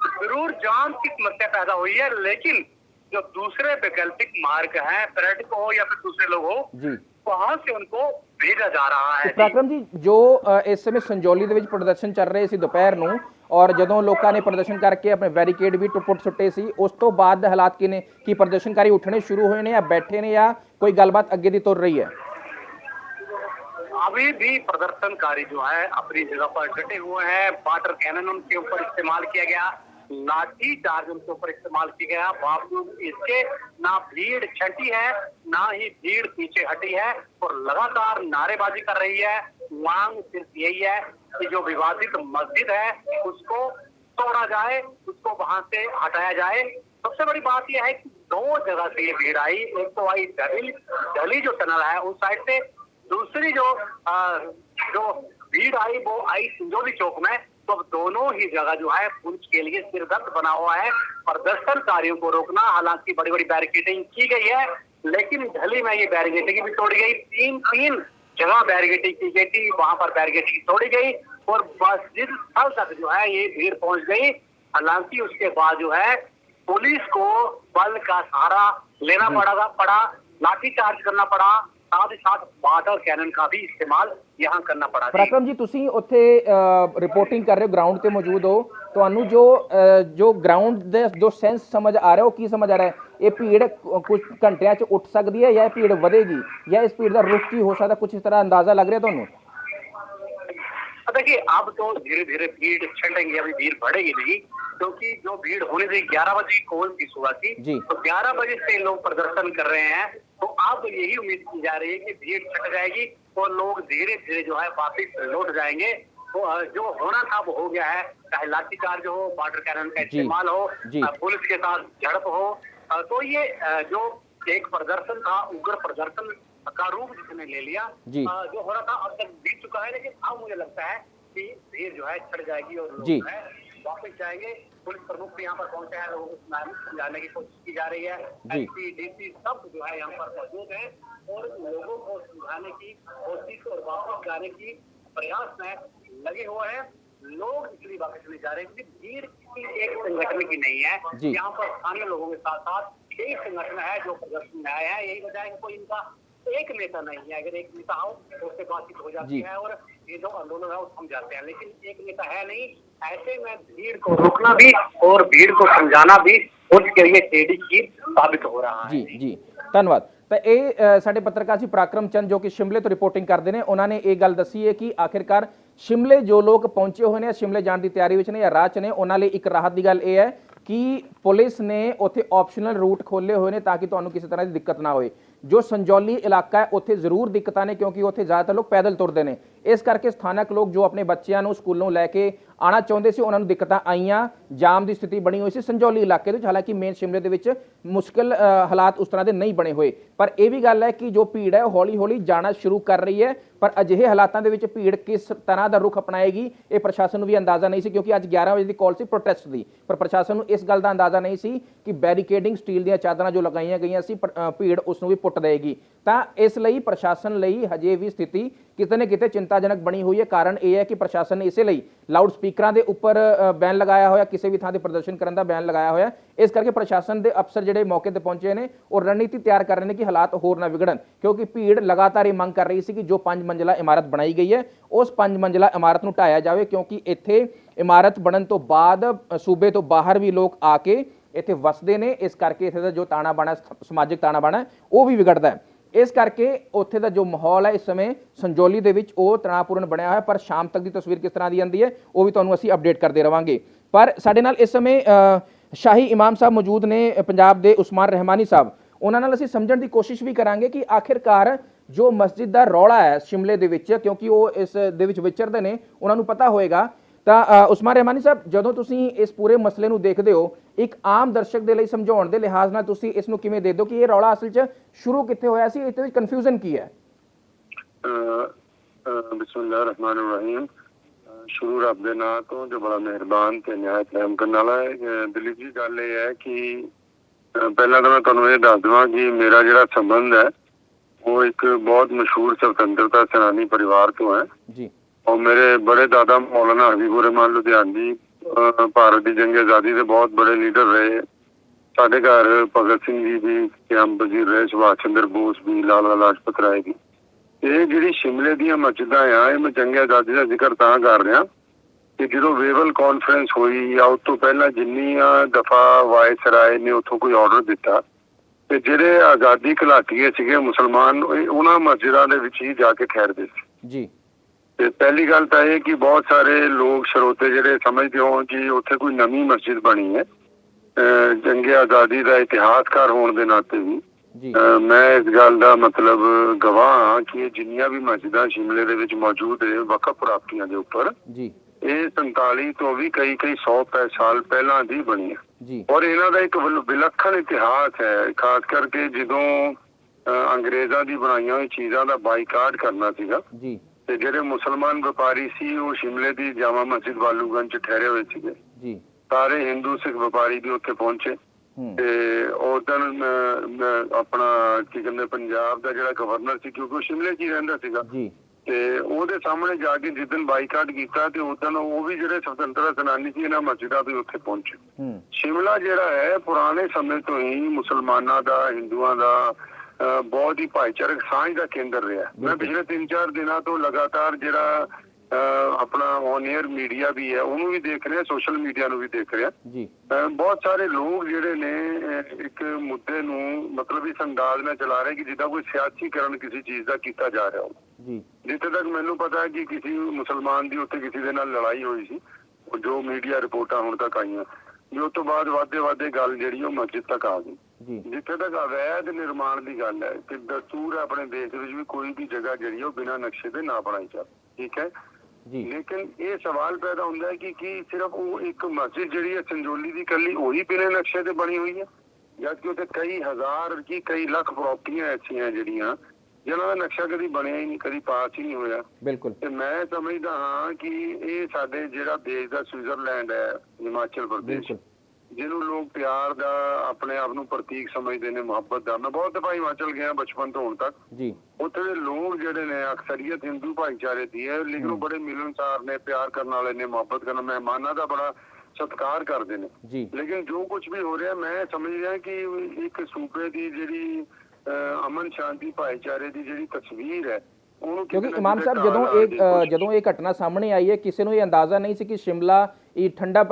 ज़रूर जाम की समस्या पैदा हुई है लेकिन जो दूसरे वैकल्पिक मार्ग हैं पर्यटक हो या फिर दूसरे लोग हो वहाँ से उनको भेजा जा रहा है ਤੇ ਪ੍ਰਕਰਮ ਜੀ ਜੋ ਅ, ਇਸ ਸਮੇਂ ਸੰਜੌਲੀ ਦੇ ਵਿੱਚ ਪ੍ਰਦਰਸ਼ਨ ਚੱਲ ਰਹੇ ਸੀ ਦੁਪਹਿਰ ਨੂੰ ਔਰ ਜਦੋਂ ਲੋਕਾਂ ਨੇ ਪ੍ਰਦਰਸ਼ਨ ਕਰਕੇ ਆਪਣੇ ਬੈਰੀਕੇਡ ਵੀ ਟੁੱਟ ਸੁੱਟੇ ਸੀ ਉਸ ਤੋਂ ਬਾਅਦ ਦੇ ਹਾਲਾਤ ਕੀ ਨੇ ਕੀ ਪ੍ਰਦਰਸ਼ਨਕਾਰੀ ਉੱਠਣੇ ਸ਼ੁਰੂ ਹੋਏ ਨੇ ਜਾਂ ਬੈਠੇ ਨੇ ਜਾਂ ਕੋਈ ਗੱਲਬਾਤ ਅੱਗੇ ਦੀ ਤੁਰ ਰਹੀ ਹੈ अभी भी प्रदर्शनकारी जो है अपनी जगह पर डटे हुए हैं वाटर कैनन उनके ऊपर इस्तेमाल किया गया लाठी चार्ज उनके ऊपर इस्तेमाल किया गया। बावजूद इसके ना भीड़ छटी है ना ही भीड़ पीछे हटी है और लगातार नारेबाजी कर रही है। मांग सिर्फ़ यही है कि जो विवादित मस्जिद है उसको तोड़ा जाए उसको वहाँ से हटाया जाए। सबसे बड़ी बात यह है कि दो जगह से ये भीड़ आई। एक तो आई दली दली जो टनल है उस साइड से। दूसरी जो आ, जो भीड़ आई वो आई सिंजोली चौक में। तो दोनों ही जगह जो है पुलिस के लिए सिरदर्द बना हुआ है। प्रदर्शनकारियों को रोकना हालाँकि बड़ी बड़ी बैरिकेडिंग की गई है लेकिन ढली में ये बैरिकेडिंग भी तोड़ी गई। तीन तीन जगह बैरिकेडिंग की गई थी वहाँ पर बैरिकेडिंग तोड़ी गई और मस्जिद स्थल तक जो है ये भीड़ पहुँच गई हालाँकि उसके बाद जो है पुलिस को बल का सहारा लेना पड़ा पड़ा लाठीचार्ज करना पड़ा साथ ही साथ वाटर कैनन का भी इस्तेमाल यहाँ करना पड़ा जी। ਪ੍ਰਕਰਮ ਜੀ ਤੁਸੀਂ ਉੱਥੇ ਰਿਪੋਰਟਿੰਗ ਕਰ ਰਹੇ ਹੋ ਗਰਾਊਂਡ ਤੇ ਮੌਜੂਦ ਹੋ ਤੁਹਾਨੂੰ ਜੋ ਅ, ਜੋ ਗਰਾਊਂਡ ਦੇ ਜੋ ਸੈਂਸ ਸਮਝ ਆ ਰਿਹਾ ਉਹ ਕੀ ਸਮਝ ਆ ਰਿਹਾ ਹੈ ਇਹ ਭੀੜ ਕੁਝ ਘੰਟਿਆਂ 'ਚ ਉੱਠ ਸਕਦੀ ਹੈ ਜਾਂ ਇਹ ਭੀੜ ਵਧੇਗੀ ਜਾਂ ਇਸ ਭੀੜ ਦਾ ਰੁਖ ਕੀ ਹੋ ਸਕਦਾ ਕੁਝ ਇਸ ਤਰ੍ਹਾਂ ਅੰਦਾਜ਼ਾ ਲੱਗ ਰਿਹਾ ਤੁਹਾਨੂੰ अब देखिए अब तो धीरे धीरे भीड़ छटेंगी अभी भीड़ बढ़ेगी नहीं क्योंकि जो भीड़ होनी थी ग्यारह बजे की कौन सी सुबह की तो ग्यारह बजे से लोग प्रदर्शन कर रहे हैं तो अब यही उम्मीद की जा रही है कि भीड़ छट जाएगी और लोग धीरे धीरे जो है वापिस लौट जाएँगे। तो जो होना था वो हो गया है चाहे लाठीचार्ज हो वाटर कैनन का इस्तेमाल हो पुलिस के साथ झड़प हो तो ये जो एक प्रदर्शन था उग्र प्रदर्शन का रूप जिसने ले लिया जी। अ, जो हो रहा था अब तक बीत चुका है लेकिन अब मुझे लगता है कि भीड़ जो है छट जाएगी और लोग जो। है वापस जाएँगे। पुलिस प्रमुख भी यहाँ पर पहुँचे हैं लोगों को समझाने की कोशिश की जा रही है। एसपी डीसी सब जो है यहाँ पर मौजूद है और लोगों को समझाने की कोशिश और वापस जाने की प्रयास में लगे हुए हैं। लोग इसलिए वापस नहीं जा रहे हैं क्योंकि भीड़ किसी एक संगठन की नहीं है। यहाँ पर स्थानीय लोगों के साथ साथ कई संगठन है जो प्रदर्शन में आए हैं यही वजह है कोई इनका एक नेता नहीं है अगर एक नेता हो तो उससे बातचीत हो जाती जी। है और ये जो आंदोलन है वो थम जाते हैं लेकिन एक नेता है नहीं ऐसे में भीड़ को रोकना भी और भीड़ को समझाना भी उसके लिए टेढ़ी की साबित हो रहा है ਜੀ ਜੀ ਧੰਨਵਾਦ ਤਾਂ ਇਹ ਅ, ਸਾਡੇ ਪੱਤਰਕਾਰ ਸੀ ਪ੍ਰਾਕਰਮ ਚੰਦ ਜੋ ਕਿ ਸ਼ਿਮਲੇ ਤੋਂ ਰਿਪੋਰਟਿੰਗ ਕਰਦੇ ਨੇ ਉਹਨਾਂ ਨੇ ਇਹ ਗੱਲ ਦੱਸੀ ਹੈ ਕਿ ਆਖਿਰਕਾਰ ਸ਼ਿਮਲੇ ਜੋ ਲੋਕ ਪਹੁੰਚੇ ਹੋਏ ਨੇ ਸ਼ਿਮਲੇ ਜਾਣ ਦੀ ਤਿਆਰੀ ਵਿੱਚ ਨੇ ਜਾਂ ਰਾਹ 'ਚ ਨੇ ਉਹਨਾਂ ਲਈ ਇੱਕ ਰਾਹਤ ਦੀ ਗੱਲ ਇਹ ਹੈ ਕਿ ਪੁਲਿਸ ਨੇ ਉੱਥੇ ਆਪਸ਼ਨਲ ਰੂਟ ਖੋਲੇ ਹੋਏ ਨੇ ਤਾਂ ਕਿ ਤੁਹਾਨੂੰ ਕਿਸੇ ਤਰ੍ਹਾਂ ਦੀ ਦਿੱਕਤ ਨਾ ਹੋਵੇ ਜੋ ਸੰਜੌਲੀ ਇਲਾਕਾ ਹੈ, ਉੱਥੇ ਜ਼ਰੂਰ ਦਿੱਕਤਾਂ ਨੇ ਕਿਉਂਕਿ ਉੱਥੇ ਜ਼ਿਆਦਾਤਰ ਲੋਕ ਪੈਦਲ ਤੁਰਦੇ ਨੇ। ਇਸ ਕਰਕੇ ਸਥਾਨਕ ਲੋਕ ਜੋ ਆਪਣੇ ਬੱਚਿਆਂ ਨੂੰ ਸਕੂਲੋਂ ਲੈ ਕੇ ਆਣਾ ਚਾਹੁੰਦੇ ਸੀ, ਉਹਨਾਂ ਨੂੰ ਦਿੱਕਤਾਂ ਆਈਆਂ। ਜਾਮ ਦੀ ਸਥਿਤੀ ਬਣੀ ਹੋਈ ਸੀ ਸੰਜੌਲੀ ਇਲਾਕੇ ਦੇ ਵਿੱਚ। ਹਾਲਾਂਕਿ ਮੇਨ ਸ਼ਿਮਲੇ ਦੇ ਵਿੱਚ ਮੁਸ਼ਕਲ ਹਾਲਾਤ ਉਸ ਤਰ੍ਹਾਂ ਦੇ ਨਹੀਂ ਬਣੇ ਹੋਏ। ਪਰ ਇਹ ਵੀ ਗੱਲ ਹੈ ਕਿ ਜੋ ਭੀੜ ਹੈ, ਉਹ ਹੌਲੀ ਹੌਲੀ ਜਾਣਾ ਸ਼ੁਰੂ ਕਰ ਰਹੀ ਹੈ। ਪਰ ਅਜਿਹੇ ਹਾਲਾਤਾਂ ਦੇ ਵਿੱਚ ਭੀੜ ਕਿਸ ਤਰ੍ਹਾਂ ਦਾ ਰੁਖ ਅਪਣਾਏਗੀ, ਇਹ ਪ੍ਰਸ਼ਾਸਨ ਨੂੰ ਵੀ ਅੰਦਾਜ਼ਾ ਨਹੀਂ ਸੀ ਕਿਉਂਕਿ ਅੱਜ 11 ਵਜੇ ਦੀ ਕਾਲ ਸੀ ਪ੍ਰੋਟੈਸਟ ਦੀ। ਪਰ ਪ੍ਰਸ਼ਾਸਨ ਨੂੰ ਇਸ ਗੱਲ ਦਾ ਅੰਦਾਜ਼ਾ ਨਹੀਂ ਸੀ ਕਿ ਬੈਰੀਕੇਡਿੰਗ ਸਟੀਲ ਦੀਆਂ ਚਾਦਰਾਂ ਜੋ ਲਗਾਈਆਂ ਗਈਆਂ ਸੀ ਭੀੜ ਉਸ ਨੂੰ ਵੀ ਪੁੱਟ ਦੇਗੀ। ਤਾਂ ਇਸ ਲਈ ਪ੍ਰਸ਼ਾਸਨ ਲਈ ਹਜੇ ਵੀ ਸਥਿਤੀ ਕਿਤੇ ਨਾ ਕਿਤੇ ਚਿੰਤਾਜਨਕ ਬਣੀ ਹੋਈ ਹੈ। ਕਾਰਨ ਇਹ ਹੈ ਕਿ ਪ੍ਰਸ਼ਾਸਨ ਨੇ ਇਸੇ ਲਈ ਲਾਊਡ ਸਪੀਕਰਾਂ ਦੇ ਉੱਪਰ ਬੈਨ ਲਗਾਇਆ ਹੋਇਆ, ਕਿਸੇ ਵੀ ਥਾਂ ਤੇ ਪ੍ਰਦਰਸ਼ਨ ਕਰਨ ਦਾ ਬੈਨ ਲਗਾਇਆ ਹੋਇਆ। ਇਸ ਕਰਕੇ ਪ੍ਰਸ਼ਾਸਨ ਦੇ ਅਫਸਰ ਜਿਹੜੇ ਮੌਕੇ ਤੇ ਪਹੁੰਚੇ ਨੇ, ਉਹ ਰਣਨੀਤੀ ਤਿਆਰ ਕਰ ਰਹੇ ਨੇ ਕਿ ਹਾਲਾਤ ਹੋਰ ਨਾ ਵਿਗੜਨ, ਕਿਉਂਕਿ ਭੀੜ ਲਗਾਤਾਰ ਇਹ ਮੰਗ ਕਰ ਰਹੀ ਸੀ ਕਿ ਜੋ ਪੰਜ ਮੰਜ਼ਲਾ ਇਮਾਰਤ ਬਣਾਈ ਗਈ ਹੈ, ਉਸ ਪੰਜ ਮੰਜ਼ਲਾ ਇਮਾਰਤ ਨੂੰ ਢਾਇਆ ਜਾਵੇ, ਕਿਉਂਕਿ ਇੱਥੇ ਇਮਾਰਤ ਬਣਨ ਤੋਂ ਬਾਅਦ ਸੂਬੇ ਤੋਂ ਬਾਹਰ ਵੀ ਲੋਕ ਆ ਕੇ ਇੱਥੇ ਵਸਦੇ ਨੇ। ਇਸ ਕਰਕੇ ਇੱਥੇ ਦਾ ਜੋ ਤਾਣਾ ਬਾਣਾ ਸਮਾਜਿਕ ਤਾਣਾ ਬਾਣਾ ਹੈ, ਉਹ ਵੀ ਵਿਗੜਦਾ ਹੈ। ਇਸ ਕਰਕੇ ਉੱਥੇ ਦਾ ਜੋ ਮਾਹੌਲ ਹੈ ਇਸ ਸਮੇਂ ਸੰਜੋਲੀ ਦੇ ਵਿੱਚ ਉਹ ਤਣਾਅਪੂਰਨ ਬਣਿਆ ਹੋਇਆ ਪਰ ਸ਼ਾਮ ਤੱਕ ਦੀ ਤਸਵੀਰ ਕਿਸ ਤਰ੍ਹਾਂ ਦੀ ਆਂਦੀ ਹੈ ਉਹ ਵੀ ਤੁਹਾਨੂੰ ਅਸੀਂ ਅਪਡੇਟ ਕਰਦੇ ਰਵਾਂਗੇ। ਪਰ ਸਾਡੇ ਨਾਲ ਇਸ ਸਮੇਂ ਸ਼ਾਹੀ ਇਮਾਮ ਸਾਹਿਬ ਮੌਜੂਦ ਨੇ ਪੰਜਾਬ ਦੇ ਉਸਮਾਨ ਰਹਿਮਾਨੀ ਸਾਹਿਬ। ਉਹਨਾਂ ਨਾਲ ਅਸੀਂ ਸਮਝਣ ਦੀ ਕੋਸ਼ਿਸ਼ ਵੀ ਕਰਾਂਗੇ ਕਿ ਆਖਿਰਕਾਰ ਜੋ ਮਸਜਿਦ ਦਾ ਰੌਲਾ ਹੈ ਸ਼ਿਮਲੇ ਦੇ ਵਿੱਚ ਕਿਉਂਕਿ ਉਹ ਇਸ ਦੇ ਵਿੱਚ ਵਿਚਰਦੇ ਨੇ ਉਹਨਾਂ ਨੂੰ ਪਤਾ ਹੋਏਗਾ ਤਾਂ ਅ, ਉਸਮਾਨ ਰਹਿਮਾਨੀ ਸਾਹਿਬ ਜਦੋਂ ਤੁਸੀਂ ਇਸ ਪੂਰੇ ਮਸਲੇ ਨੂੰ ਦੇਖਦੇ ਹੋ ਇੱਕ ਆਮ ਦਰਸ਼ਕ ਦੇ ਲਈ ਸਮਝਾਉਣ ਦੇ ਲਿਹਾਜ਼ ਨਾਲ ਤੁਸੀਂ ਇਸ ਨੂੰ ਕਿਵੇਂ ਦੇਖਦੇ ਹੋ ਕਿ ਇਹ ਰੌਲਾ ਅਸਲ 'ਚ ਸ਼ੁਰੂ ਕਿੱਥੇ ਹੋਇਆ ਸੀ ਇਸ ਵਿੱਚ ਕਨਫਿਊਜ਼ਨ ਕੀ ਹੈ? ਬਿਸਮਿਲ੍ਲਾਹਿਰ ਰਹਿਮਾਨਿਰ ਰਹੀਮ। ਸ਼ੁਰੂ ਰੱਬ ਦੇ ਨਾਮ ਤੋਂ ਜੋ ਬੜਾ ਮਿਹਰਬਾਨ ਤੇ ਨਿਹਾਇਤ ਰਹਿਮ ਕਰਨ ਵਾਲਾ ਹੈ। ਦਲੀਪ ਜੀ ਗੱਲ ਇਹ ਹੈ ਕਿ ਪਹਿਲਾਂ ਤਾਂ ਮੈਂ ਤੁਹਾਨੂੰ ਇਹ ਦੱਸ ਦਵਾਂ ਕਿ ਮੇਰਾ ਜਿਹੜਾ ਸੰਬੰਧ ਹੈ ਉਹ ਇੱਕ ਬਹੁਤ ਮਸ਼ਹੂਰ ਸੁਤੰਤਰਤਾ ਸੈਨਾਨੀ ਪਰਿਵਾਰ ਤੋਂ ਹੈ। ਜੀ। ਔਰ ਮੇਰੇ ਬੜੇ ਦਾਦਾ ਮੌਲਾਨਾ ਹਬੀਬੁਰ ਰਹਿਮਾਨ ਲੁਧਿਆਣੀ ਭਾਰਤ ਦੀ ਜੰਗ ਆਜ਼ਾਦੀ ਦੇ ਬਹੁਤ ਬੜੇ ਲੀਡਰ ਰਹੇ। ਸਾਡੇ ਘਰ ਭਗਤ ਸਿੰਘ ਜੀ ਵੀ ਕਿਆਮ ਵਜ਼ੀਰ ਰਹੇ, ਸੁਭਾਸ਼ ਚੰਦਰ ਬੋਸ ਵੀ, ਲਾਲਾ ਲਾਜਪਤ ਰਾਏ ਵੀ। ਇਹ ਜਿਹੜੀ ਸ਼ਿਮਲੇ ਦੀਆਂ ਮਸਜਿਦਾਂ ਆ, ਇਹ ਮੈਂ ਜੰਗ ਆਜ਼ਾਦੀ ਦਾ ਜ਼ਿਕਰ ਤਾਂ ਕਰ ਰਿਹਾ ਕਿ ਜਦੋਂ ਵੇਵਲ ਕਾਨਫਰੰਸ ਹੋਈ ਜਾਂ ਉਸ ਤੋਂ ਪਹਿਲਾਂ ਜਿੰਨੀਆਂ ਦਫਾ ਵਾਇਸਰਾਏ ਨੇ ਉੱਥੋਂ ਕੋਈ ਆਰਡਰ ਦਿੱਤਾ, ਤੇ ਜਿਹੜੇ ਆਜ਼ਾਦੀ ਘੁਲਾਟੀਏ ਸੀਗੇ ਮੁਸਲਮਾਨ ਉਹਨਾਂ ਮਸਜਿਦਾਂ ਦੇ ਵਿੱਚ ਹੀ ਜਾ ਕੇ ਠਹਿਰਦੇ ਸੀ। ਜੀ। ਤੇ ਪਹਿਲੀ ਗੱਲ ਤਾਂ ਇਹ ਕਿ ਬਹੁਤ ਸਾਰੇ ਲੋਕ ਸਰੋਤੇ ਜਿਹੜੇ ਸਮਝਦੇ ਹੋ ਕਿ ਉੱਥੇ ਕੋਈ ਨਵੀਂ ਮਸਜਿਦ ਬਣੀ ਹੈ। ਜੰਗ ਆਜ਼ਾਦੀ ਦਾ ਇਤਿਹਾਸਕਾਰ ਹੋਣ ਦੇ ਨਾਤੇ ਵੀ। ਮੈਂ ਇਸ ਗੱਲ ਦਾ ਮਤਲਬ ਗਵਾਹ ਹਾਂ ਕਿ ਜਿੰਨੀਆਂ ਵੀ ਮਸਜਿਦਾਂ ਸ਼ਿਮਲੇ ਦੇ ਵਿੱਚ ਮੌਜੂਦ ਹੈ ਵਕਫ ਪ੍ਰਾਪਤੀਆਂ ਦੇ ਉੱਪਰ ਜੀ। ਇਹ 47 ਤੋਂ ਵੀ ਕਈ ਕਈ 100 ਪੈ ਸਾਲ ਪਹਿਲਾਂ ਦੀ ਬਣੀ ਹੈ। ਜੀ। ਔਰ ਇਹਨਾਂ ਦਾ ਇੱਕ ਵਿਲ- ਵਿਲੱਖਣ ਇਤਿਹਾਸ ਹੈ ਖਾਸ ਕਰਕੇ ਜਦੋਂ ਅੰਗਰੇਜ਼ਾਂ ਦੀ ਬਣਾਈਆਂ ਹੋਈ ਚੀਜ਼ਾਂ ਦਾ ਬਾਈਕਾਟ ਕਰਨਾ ਸੀਗਾ। ਜੀ। ਤੇ ਜਿਹੜੇ ਮੁਸਲਮਾਨ ਵਪਾਰੀ ਸੀ ਉਹ ਸ਼ਿਮਲੇ ਦੀ ਜਾਮਾ ਮਸਜਿਦ ਵਾਲੂਗੰਜ ਚ ਠਹਿਰੇ ਹੋਏ ਸੀਗੇ। ਜੀ। ਸਾਰੇ ਹਿੰਦੂ ਸਿੱਖ ਵਪਾਰੀ ਵੀ ਉੱਥੇ ਪਹੁੰਚੇ। ਤੇ ਉਦੋਂ ਆਪਣਾ ਕੀ ਕਹਿੰਦੇ ਪੰਜਾਬ ਦਾ ਜਿਹੜਾ ਗਵਰਨਰ ਸੀ ਕਿਉਂਕਿ ਉਹ ਸ਼ਿਮਲੇ 'ਚ ਹੀ ਰਹਿੰਦਾ ਸੀਗਾ। ਜੀ। ਤੇ ਉਹਦੇ ਸਾਹਮਣੇ ਜਾ ਕੇ ਜਿੱਦਨ ਬਾਈਕਾਟ ਕੀਤਾ ਤੇ ਉਦੋਂ ਉਹ ਵੀ ਜਿਹੜੇ ਸੁਤੰਤਰਤਾ ਸੈਨਾਨੀ ਸੀ ਇਹਨਾਂ ਮਸਜਿਦਾਂ ਵੀ ਉੱਥੇ ਪਹੁੰਚੇ। ਸ਼ਿਮਲਾ ਜਿਹੜਾ ਹੈ ਪੁਰਾਣੇ ਸਮੇਂ ਤੋਂ ਹੀ ਮੁਸਲਮਾਨਾਂ ਦਾ ਹਿੰਦੂਆਂ ਦਾ ਬਹੁਤ ਹੀ ਭਾਈਚਾਰਕ ਸਾਂਝ ਦਾ ਕੇਂਦਰ ਰਿਹਾ। ਮੈਂ। ਪਿਛਲੇ 3-4 ਦਿਨਾਂ ਤੋਂ ਲਗਾਤਾਰ ਜਿਹੜਾ ਆਪਣਾ ਔਨ 에ਅਰ ਮੀਡੀਆ ਵੀ ਹੈ ਉਹਨੂੰ ਵੀ ਦੇਖ ਰਿਹਾ ਸੋਸ਼ਲ ਮੀਡੀਆ ਨੂੰ ਵੀ ਦੇਖ ਰਿਹਾ। ਜੀ। ਬਹੁਤ ਸਾਰੇ ਲੋਕ ਜਿਹੜੇ ਨੇ ਇੱਕ ਮੁੱਦੇ ਨੂੰ ਮਤਲਬ ਇਸ ਅੰਦਾਜ਼ ਨਾਲ ਚਲਾ ਰਹੇ ਕਿ ਜਿੱਦਾਂ ਕੋਈ ਸਿਆਸੀਕਰਨ ਕਿਸੇ ਚੀਜ਼ ਦਾ ਕੀਤਾ ਜਾ ਰਿਹਾ ਹੋ ਜੀ। ਜਿੱਥੇ ਤੱਕ ਮੈਨੂੰ ਪਤਾ ਹੈ ਕਿ ਕਿਸੇ ਮੁਸਲਮਾਨ ਦੀ ਉੱਥੇ ਕਿਸੇ ਦੇ ਨਾਲ ਲੜਾਈ ਹੋਈ ਸੀ ਉਹ ਜੋ ਮੀਡੀਆ ਰਿਪੋਰਟਾਂ ਹੁਣ ਤੱਕ ਆਈਆਂ ਉਸ ਤੋਂ ਬਾਅਦ ਵਾਦੇ ਵਾਦੇ ਗੱਲ ਜਿਹੜੀ ਉਹ ਮਸਜਿਦ ਤੱਕ ਆ ਗਈ। ਜੀ। ਜਿੱਥੇ ਤੱਕ ਅਵੈਧ ਨਿਰਮਾਣ ਦੀ ਗੱਲ ਹੈ ਕਿ ਦਸਤੂਰ ਆਪਣੇ ਦੇਸ਼ ਵਿੱਚ ਵੀ ਕੋਈ ਵੀ ਜਗ੍ਹਾ ਜਿਹੜੀ ਉਹ ਬਿਨਾਂ ਨਕਸ਼ੇ ਦੇ ਨਾ ਬਣਾਈ ਜਾਵੇ ਠੀਕ ਹੈ? ਜੀ। ਲੇਕਿਨ ਇਹ ਸਵਾਲ ਪੈਦਾ ਹੁੰਦਾ ਹੈ ਕਿ ਕੀ ਸਿਰਫ ਉਹ ਇੱਕ ਮਸਜਿਦ ਜਿਹੜੀ ਹੈ ਸੰਜੋਲੀ ਦੀ ਕੱਲੀ ਉਹੀ ਬਿਨਾਂ ਨਕਸ਼ੇ ਤੇ ਬਣੀ ਹੋਈ ਹੈ? ਜਦ ਕਿ ਉੱਥੇ ਕਈ ਹਜ਼ਾਰ ਕੀ ਕਈ ਲੱਖ ਪ੍ਰਾਪਰਟੀਆਂ ਐਸੀਆਂ ਜਿਹੜੀਆਂ ਜਿਹਨਾਂ ਦਾ ਨਕਸ਼ਾ ਕਦੀ ਬਣਿਆ ਹੀ ਨਹੀਂ ਕਦੀ ਪਾਸ ਹੀ ਨਹੀਂ ਹੋਇਆ। ਬਿਲਕੁਲ। ਤੇ ਮੈਂ ਸਮਝਦਾ ਹਾਂ ਕਿ ਇਹ ਸਾਡੇ ਜਿਹੜਾ ਦੇਸ਼ ਦਾ ਸਵਿਟਜ਼ਰਲੈਂਡ ਹੈ ਹਿਮਾਚਲ ਪ੍ਰਦੇਸ਼। ਜਿਹਨੂੰ ਲੋਕ ਪਿਆਰ ਦਾ ਆਪਣੇ ਆਪ ਨੂੰ ਪ੍ਰਤੀਕ ਸਮਝਦੇ ਨੇ ਮੁਹੱਬਤ ਦਾ। ਮੈਂ ਬਹੁਤ ਦਫਾ ਹਿਮਾਚਲ ਗਿਆ ਬਚਪਨ ਤੋਂ ਹੁਣ ਤੱਕ। ਜੀ। ਉੱਥੇ ਦੇ ਲੋਕ ਜਿਹੜੇ ਨੇ ਅਕਸਰੀਅਤ ਹਿੰਦੂ ਭਾਈਚਾਰੇ ਦੀ ਹੈ। ਲੇਕਿਨ ਉਹ ਬੜੇ ਮਿਲਨਸਾਰ ਨੇ ਪਿਆਰ ਕਰਨ ਵਾਲੇ ਨੇ ਮੁਹੱਬਤ ਕਰਨ ਮਹਿਮਾਨਾਂ ਦਾ ਬੜਾ ਸਤਿਕਾਰ ਕਰਦੇ ਨੇ। ਜੀ। ਲੇਕਿਨ ਜੋ ਕੁਝ ਵੀ ਹੋ ਰਿਹਾ ਮੈਂ ਸਮਝ ਰਿਹਾ ਕਿ ਇੱਕ ਸੂਬੇ ਦੀ ਜਿਹੜੀ ਅਮਨ ਸ਼ਾਂਤੀ ਭਾਈਚਾਰੇ ਦੀ ਜਿਹੜੀ ਤਸਵੀਰ ਹੈ ਉਹਨੂੰ ਕਿਉਂਕਿ ਇਮਾਮ ਸਾਹਿਬ ਜਦੋਂ ਇਹ ਜਦੋਂ ਇਹ ਘਟਨਾ ਸਾਹਮਣੇ ਆਈ ਹੈ ਕਿਸੇ ਨੂੰ ਇਹ ਅੰਦਾਜ਼ਾ ਨਹੀਂ ਸੀ ਕਿ ਸ਼ਿਮਲਾ ਇਹ ਠੰਡਾ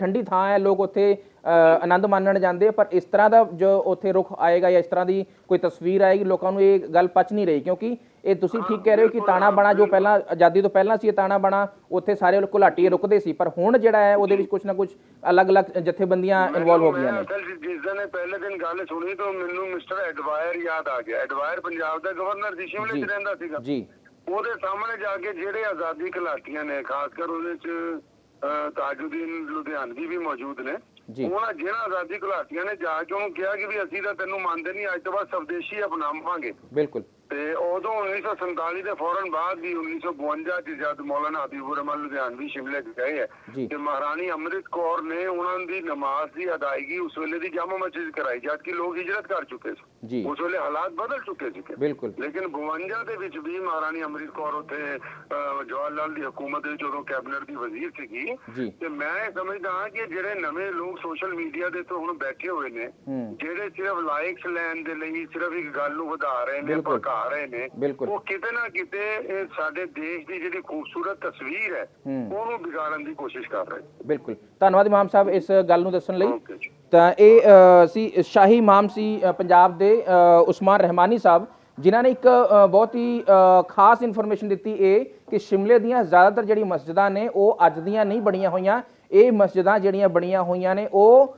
ਠੰਡੀ ਥਾਂ ਹੈ ਲੋਕ ਉੱਥੇ ਆਨੰਦ ਮਾਣਨ ਜਾਂਦੇ ਆ, ਪਰ ਇਸ ਤਰ੍ਹਾਂ ਦਾ ਜੋ ਉੱਥੇ ਰੁਖ ਆਏਗਾ ਜਾਂ ਇਸ ਤਰ੍ਹਾਂ ਦੀ ਕੋਈ ਤਸਵੀਰ ਆਏਗੀ ਲੋਕਾਂ ਨੂੰ ਇਹ ਗੱਲ ਪਚ ਨਹੀਂ ਰਹੀ ਕਿਉਂਕਿ ਇਹ ਤੁਸੀਂ ਠੀਕ ਕਹਿ ਰਹੇ ਹੋ ਕਿ ਤਾਣਾ ਬਣਾ ਜੋ ਪਹਿਲਾਂ ਆਜ਼ਾਦੀ ਤੋਂ ਪਹਿਲਾਂ ਸੀ ਇਹ ਤਾਣਾ ਬਣਾ ਉੱਥੇ ਸਾਰੇ ਘੁਲਾਟੀਏ ਰੁਕਦੇ ਸੀ ਪਰ ਹੁਣ ਜਿਹੜਾ ਹੈ ਉਹਦੇ ਵਿੱਚ ਕੁਝ ਨਾ ਕੁਝ ਅਲੱਗ-ਅਲੱਗ ਜਥੇਬੰਦੀਆਂ ਇਨਵੋਲਵ ਹੋ ਗਈਆਂ ਨੇ ਜਿਸ ਦਿਨ ਪਹਿਲੇ ਦਿਨ ਗੱਲ ਸੁਣੀ ਤਾਂ ਮੈਨੂੰ ਮਿਸਟਰ ਐਡਵਾਇਰ ਯਾਦ ਆ ਗਿਆ ਐਡਵਾਇਰ ਪੰਜਾਬ ਦਾ ਗਵਰਨਰ ਸੀ ਸ਼ਿਮਲੇ। 'ਚ ਰਹਿੰਦਾ ਸੀਗਾ ਜੀ ਉਹਦੇ ਸਾਹਮਣੇ ਜਾ ਕੇ ਜਿਹੜੇ ਆਜ਼ਾਦੀ ਘੁਲਾਟੀਆਂ ਨੇ ਖਾਸ ਕਰ ਉਹਦੇ 'ਚ ਤਾਜੁਦੀਨ ਲੁਧਿਆਣਵੀ ਵੀ ਮੌਜੂਦ ਨੇ। ਉਹਨਾਂ ਜਿਹੜਾ ਆਜ਼ਾਦੀ ਘੁਲਾਟੀਆਂ ਨੇ ਜਾ ਕੇ ਉਹਨੂੰ ਕਿਹਾ ਕਿ ਵੀ ਅਸੀਂ ਤਾਂ ਤੈਨੂੰ ਮੰਨਦੇ ਨਹੀਂ ਅੱਜ ਤੋਂ ਬਾਅਦ ਸਵਦੇਸ਼ੀ ਅਪਣਾਵਾਂਗੇ। ਬਿਲਕੁਲ। ਤੇ ਉਦੋਂ 1947 ਦੇ ਫੌਰਨ ਬਾਅਦ ਵੀ 1952 ਚ ਜਦ ਮੌਲਾਨਾ ਹਬੀਬੁਰ ਰਹਿਮਾਨ ਲੁਧਿਆਣਵੀ ਸ਼ਿਮਲੇ ਗਏ ਹੈ। ਤੇ ਮਹਾਰਾਣੀ ਅੰਮ੍ਰਿਤ ਕੌਰ ਨੇ ਉਹਨਾਂ ਦੀ ਨਮਾਜ਼ ਦੀ ਅਦਾਇਗੀ ਉਸ ਵੇਲੇ ਦੀ ਜਾਮਾ ਮਸਜਿਦ ਕਰਾਈ ਜਦ ਕਿ ਲੋਕ ਹਿਜਰਤ ਕਰ ਚੁੱਕੇ ਸੀ ਜੀ। ਉਸ ਵੇਲੇ ਹਾਲਾਤ ਬਦਲ ਚੁੱਕੇ ਸੀ ਬਿਲਕੁਲ। ਲੇਕਿਨ 52 ਦੇ ਵਿੱਚ ਵੀ ਮਹਾਰਾਣੀ ਅੰਮ੍ਰਿਤ ਕੌਰ ਉੱਥੇ ਜਵਾਹਰ ਲਾਲ ਦੀ ਹਕੂਮਤ ਦੇ ਉਦੋਂ ਕੈਬਨਿਟ ਦੀ ਵਜ਼ੀਰ ਸੀਗੀ। ਤੇ ਮੈਂ ਇਹ ਸਮਝਦਾ ਹਾਂ ਕਿ ਜਿਹੜੇ ਨਵੇਂ ਲੋਕ ਸੋਸ਼ਲ ਮੀਡੀਆ ਦੇ ਤੋਂ ਹੁਣ ਬੈਠੇ ਹੋਏ ਨੇ ਜਿਹੜੇ ਸਿਰਫ ਲਾਈਕਸ ਲੈਣ ਦੇ ਲਈ ਸਿਰਫ ਇੱਕ ਗੱਲ ਨੂੰ ਵਧਾ ਰਹੇ ਨੇ। ਭੜਕਾ ਰਹੇ ਨੇ। ਉਹ ਕਿਤੇ ਨਾ ਕਿਤੇ ਇਹ ਸਾਡੇ ਦੇਸ਼ ਦੀ ਜਿਹੜੀ ਖੂਬਸੂਰਤ ਤਸਵੀਰ ਹੈ। ਉਹਨੂੰ ਵਿਗਾੜਨ ਦੀ ਕੋਸ਼ਿਸ਼ ਕਰ ਰਹੇ ਬਿਲਕੁਲ। ਧੰਨਵਾਦ ਇਮਾਮ ਸਾਹਿਬ ਇਸ ਗੱਲ ਨੂੰ ਦੱਸਣ ਲਈ। ਤਾਂ ਇਹ ਸੀ, ਸ਼ਾਹੀ ਇਮਾਮ ਸੀ ਪੰਜਾਬ ਦੇ ਉਸਮਾਨ ਰਹਿਮਾਨੀ ਸਾਹਿਬ, ਜਿਨ੍ਹਾਂ ਨੇ ਇੱਕ ਬਹੁਤ ਹੀ ਖਾਸ ਇਨਫੋਰਮੇਸ਼ਨ ਦਿੱਤੀ ਇਹ ਕਿ ਸ਼ਿਮਲੇ ਦੀਆਂ ਜ਼ਿਆਦਾਤਰ ਜਿਹੜੀ ਮਸਜਿਦਾਂ ਨੇ, ਉਹ ਅੱਜ ਦੀਆਂ ਨਹੀਂ ਬਣੀਆਂ ਹੋਈਆਂ। ਇਹ ਮਸਜਿਦਾਂ ਜਿਹੜੀਆਂ ਬਣੀਆਂ ਹੋਈਆਂ ਨੇ, ਉਹ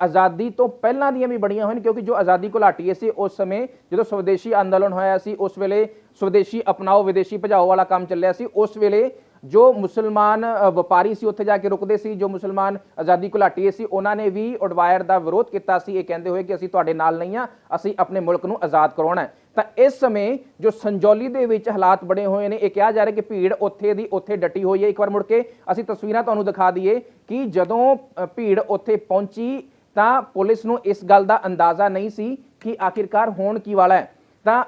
ਆਜ਼ਾਦੀ ਤੋਂ ਪਹਿਲਾਂ ਦੀਆਂ ਵੀ ਬਣੀਆਂ ਹੋਈਆਂ ਕਿਉਂਕਿ ਜੋ ਆਜ਼ਾਦੀ ਘੁਲਾਟੀਏ ਸੀ, ਉਸ ਸਮੇਂ ਜਦੋਂ ਸਵਦੇਸ਼ੀ ਅੰਦੋਲਨ ਹੋਇਆ ਸੀ, ਉਸ ਵੇਲੇ ਸਵਦੇਸ਼ੀ ਅਪਣਾਓ, ਵਿਦੇਸ਼ੀ ਭਜਾਓ ਵਾਲਾ ਕੰਮ ਚੱਲਿਆ ਸੀ, ਉਸ ਵੇਲੇ ਜੋ ਮੁਸਲਮਾਨ ਵਪਾਰੀ ਸੀ, ਉੱਥੇ ਜਾ ਕੇ ਰੁਕਦੇ ਸੀ। ਜੋ ਮੁਸਲਮਾਨ ਆਜ਼ਾਦੀ ਘੁਲਾਟੀਏ ਸੀ, ਉਹਨਾਂ ਨੇ ਵੀ ਉਡਵਾਇਰ ਦਾ ਵਿਰੋਧ ਕੀਤਾ ਸੀ। ਇਹ ਕਹਿੰਦੇ ਹੋਏ ਕਿ ਅਸੀਂ ਤੁਹਾਡੇ ਨਾਲ ਨਹੀਂ ਆ, ਅਸੀਂ ਆਪਣੇ ਮੁਲਕ ਨੂੰ ਆਜ਼ਾਦ ਕਰਵਾਉਣਾ ਹੈ। ਤਾਂ ਇਸ ਸਮੇਂ ਜੋ ਸੰਜੌਲੀ ਦੇ ਵਿੱਚ ਹਾਲਾਤ ਬਣੇ ਹੋਏ ਨੇ, ਇਹ ਕਿਹਾ ਜਾ ਰਿਹਾ ਕਿ ਭੀੜ ਉੱਥੇ ਦੀ ਉੱਥੇ ਡਟੀ ਹੋਈ ਹੈ। ਇੱਕ ਵਾਰ ਮੁੜ ਕੇ ਅਸੀਂ ਤਸਵੀਰਾਂ ਤੁਹਾਨੂੰ ਦਿਖਾ ਦਈਏ ਕਿ ਜਦੋਂ ਭੀੜ ਉੱਥੇ ਪਹੁੰਚੀ, ਤਾਂ ਪੁਲਿਸ ਨੂੰ ਇਸ ਗੱਲ ਦਾ ਅੰਦਾਜ਼ਾ ਨਹੀਂ ਸੀ ਕਿ ਆਖਿਰਕਾਰ ਹੋਣ ਕੀ ਵਾਲਾ ਹੈ। ਤਾਂ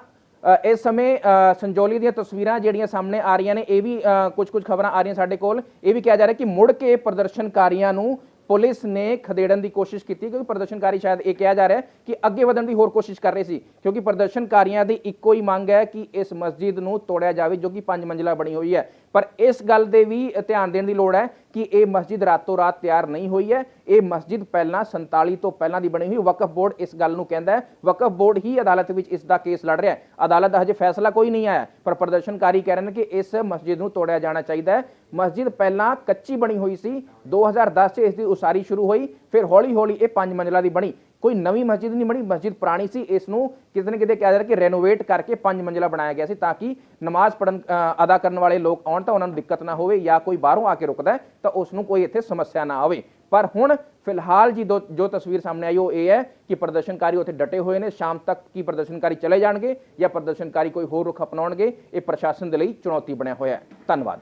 ਇਸ ਸਮੇਂ ਸੰਜੋਲੀ ਦੀਆਂ ਤਸਵੀਰਾਂ ਜਿਹੜੀਆਂ ਸਾਹਮਣੇ ਆ ਰਹੀਆਂ ਨੇ, ਇਹ ਵੀ ਕੁਝ ਕੁਝ ਖਬਰਾਂ ਆ ਰਹੀਆਂ ਸਾਡੇ ਕੋਲ। ਇਹ ਵੀ ਕਿਹਾ ਜਾ ਰਿਹਾ ਕਿ ਮੁੜ ਕੇ ਪ੍ਰਦਰਸ਼ਨਕਾਰੀਆਂ ਨੂੰ ਪੁਲਿਸ ਨੇ ਖਦੇੜਨ ਦੀ ਕੋਸ਼ਿਸ਼ ਕੀਤੀ, ਕਿਉਂਕਿ ਪ੍ਰਦਰਸ਼ਨਕਾਰੀ ਸ਼ਾਇਦ ਇਹ ਕਿਹਾ ਜਾ ਰਿਹਾ ਕਿ ਅੱਗੇ ਵਧਣ ਦੀ ਹੋਰ ਕੋਸ਼ਿਸ਼ ਕਰ ਰਹੇ ਸੀ, ਕਿਉਂਕਿ ਪ੍ਰਦਰਸ਼ਨਕਾਰੀਆਂ ਦੀ ਇੱਕੋ ਹੀ ਮੰਗ ਹੈ ਕਿ ਇਸ ਮਸਜਿਦ ਨੂੰ ਤੋੜਿਆ ਜਾਵੇ, ਜੋ ਕਿ ਪੰਜ ਮੰਜ਼ਿਲਾ ਬਣੀ ਹੋਈ ਹੈ। ਪਰ ਇਸ ਗੱਲ ਦੇ ਵੀ ਧਿਆਨ ਦੇਣ ਦੀ ਲੋੜ ਹੈ ਕਿ ਇਹ ਮਸਜਿਦ ਰਾਤੋਂ ਰਾਤ ਤਿਆਰ ਨਹੀਂ ਹੋਈ ਹੈ। ਇਹ ਮਸਜਿਦ ਪਹਿਲਾਂ 47 ਤੋਂ ਪਹਿਲਾਂ ਦੀ ਬਣੀ ਹੋਈ ਵਕਫ ਬੋਰਡ ਇਸ ਗੱਲ ਨੂੰ ਕਹਿੰਦਾ ਹੈ। ਵਕਫ ਬੋਰਡ ਹੀ ਅਦਾਲਤ ਵਿੱਚ ਇਸ ਦਾ ਕੇਸ ਲੜ ਰਿਹਾ ਹੈ। ਅਦਾਲਤ ਦਾ ਹਜੇ ਫੈਸਲਾ ਕੋਈ ਨਹੀਂ ਆਇਆ, ਪਰ ਪ੍ਰਦਰਸ਼ਨਕਾਰੀ ਕਹਿ ਰਹੇ ਨੇ ਕਿ ਇਸ ਮਸਜਿਦ ਨੂੰ ਤੋੜਿਆ ਜਾਣਾ ਚਾਹੀਦਾ ਹੈ। ਮਸਜਿਦ ਪਹਿਲਾਂ ਕੱਚੀ ਬਣੀ ਹੋਈ ਸੀ। 2010 ਚ ਇਸ ਦੀ ਉਸਾਰੀ ਸ਼ੁਰੂ ਹੋਈ, ਫਿਰ ਹੌਲੀ ਹੌਲੀ ਇਹ ਪੰਜ ਮੰਜ਼ਲਾ ਦੀ ਬਣੀ। ਕੋਈ ਨਵੀਂ ਮਸਜਿਦ ਨਹੀਂ ਬਣੀ, ਮਸਜਿਦ ਪੁਰਾਣੀ ਸੀ ਇਸ ਨੂੰ ਕਿਤੇ ਨਾ ਕਿਤੇ ਕਿਹਾ ਜਾ ਰਿਹਾ ਕਿ ਰੈਨੋਵੇਟ ਕਰਕੇ ਪੰਜ ਮੰਜ਼ਲਾ ਬਣਾਇਆ ਗਿਆ ਸੀ ਤਾਂ ਕਿ ਨਮਾਜ਼ ਪੜਨ ਅਦਾ ਕਰਨ ਵਾਲੇ ਲੋਕ ਆਉਣ ਤਾਂ ਉਹਨਾਂ ਨੂੰ ਦਿੱਕਤ ਨਾ ਹੋਵੇ ਜਾਂ ਕੋਈ ਬਾਹਰੋਂ ਆ ਕੇ ਰੁਕਦਾ ਤਾਂ ਉਸ ਨੂੰ ਕੋਈ ਇੱਥੇ ਸਮੱਸਿਆ ਨਾ ਆਵੇ। ਪਰ ਹੁਣ ਫਿਲਹਾਲ ਜੀ ਦੋ- ਜੋ ਤਸਵੀਰ ਸਾਹਮਣੇ ਆਈ ਉਹ ਇਹ ਹੈ ਕਿ ਪ੍ਰਦਰਸ਼ਨਕਾਰੀ ਉੱਥੇ ਡਟੇ ਹੋਏ ਨੇ, ਸ਼ਾਮ ਤੱਕ ਕੀ ਪ੍ਰਦਰਸ਼ਨਕਾਰੀ ਚਲੇ ਜਾਣਗੇ ਜਾਂ ਪ੍ਰਦਰਸ਼ਨਕਾਰੀ ਕੋਈ ਹੋਰ ਰੁਖ ਅਪਣਾਉਣਗੇ, ਇਹ ਪ੍ਰਸ਼ਾਸਨ ਦੇ ਲਈ ਚੁਣੌਤੀ ਬਣਿਆ ਹੋਇਆ ਹੈ। ਧੰਨਵਾਦ।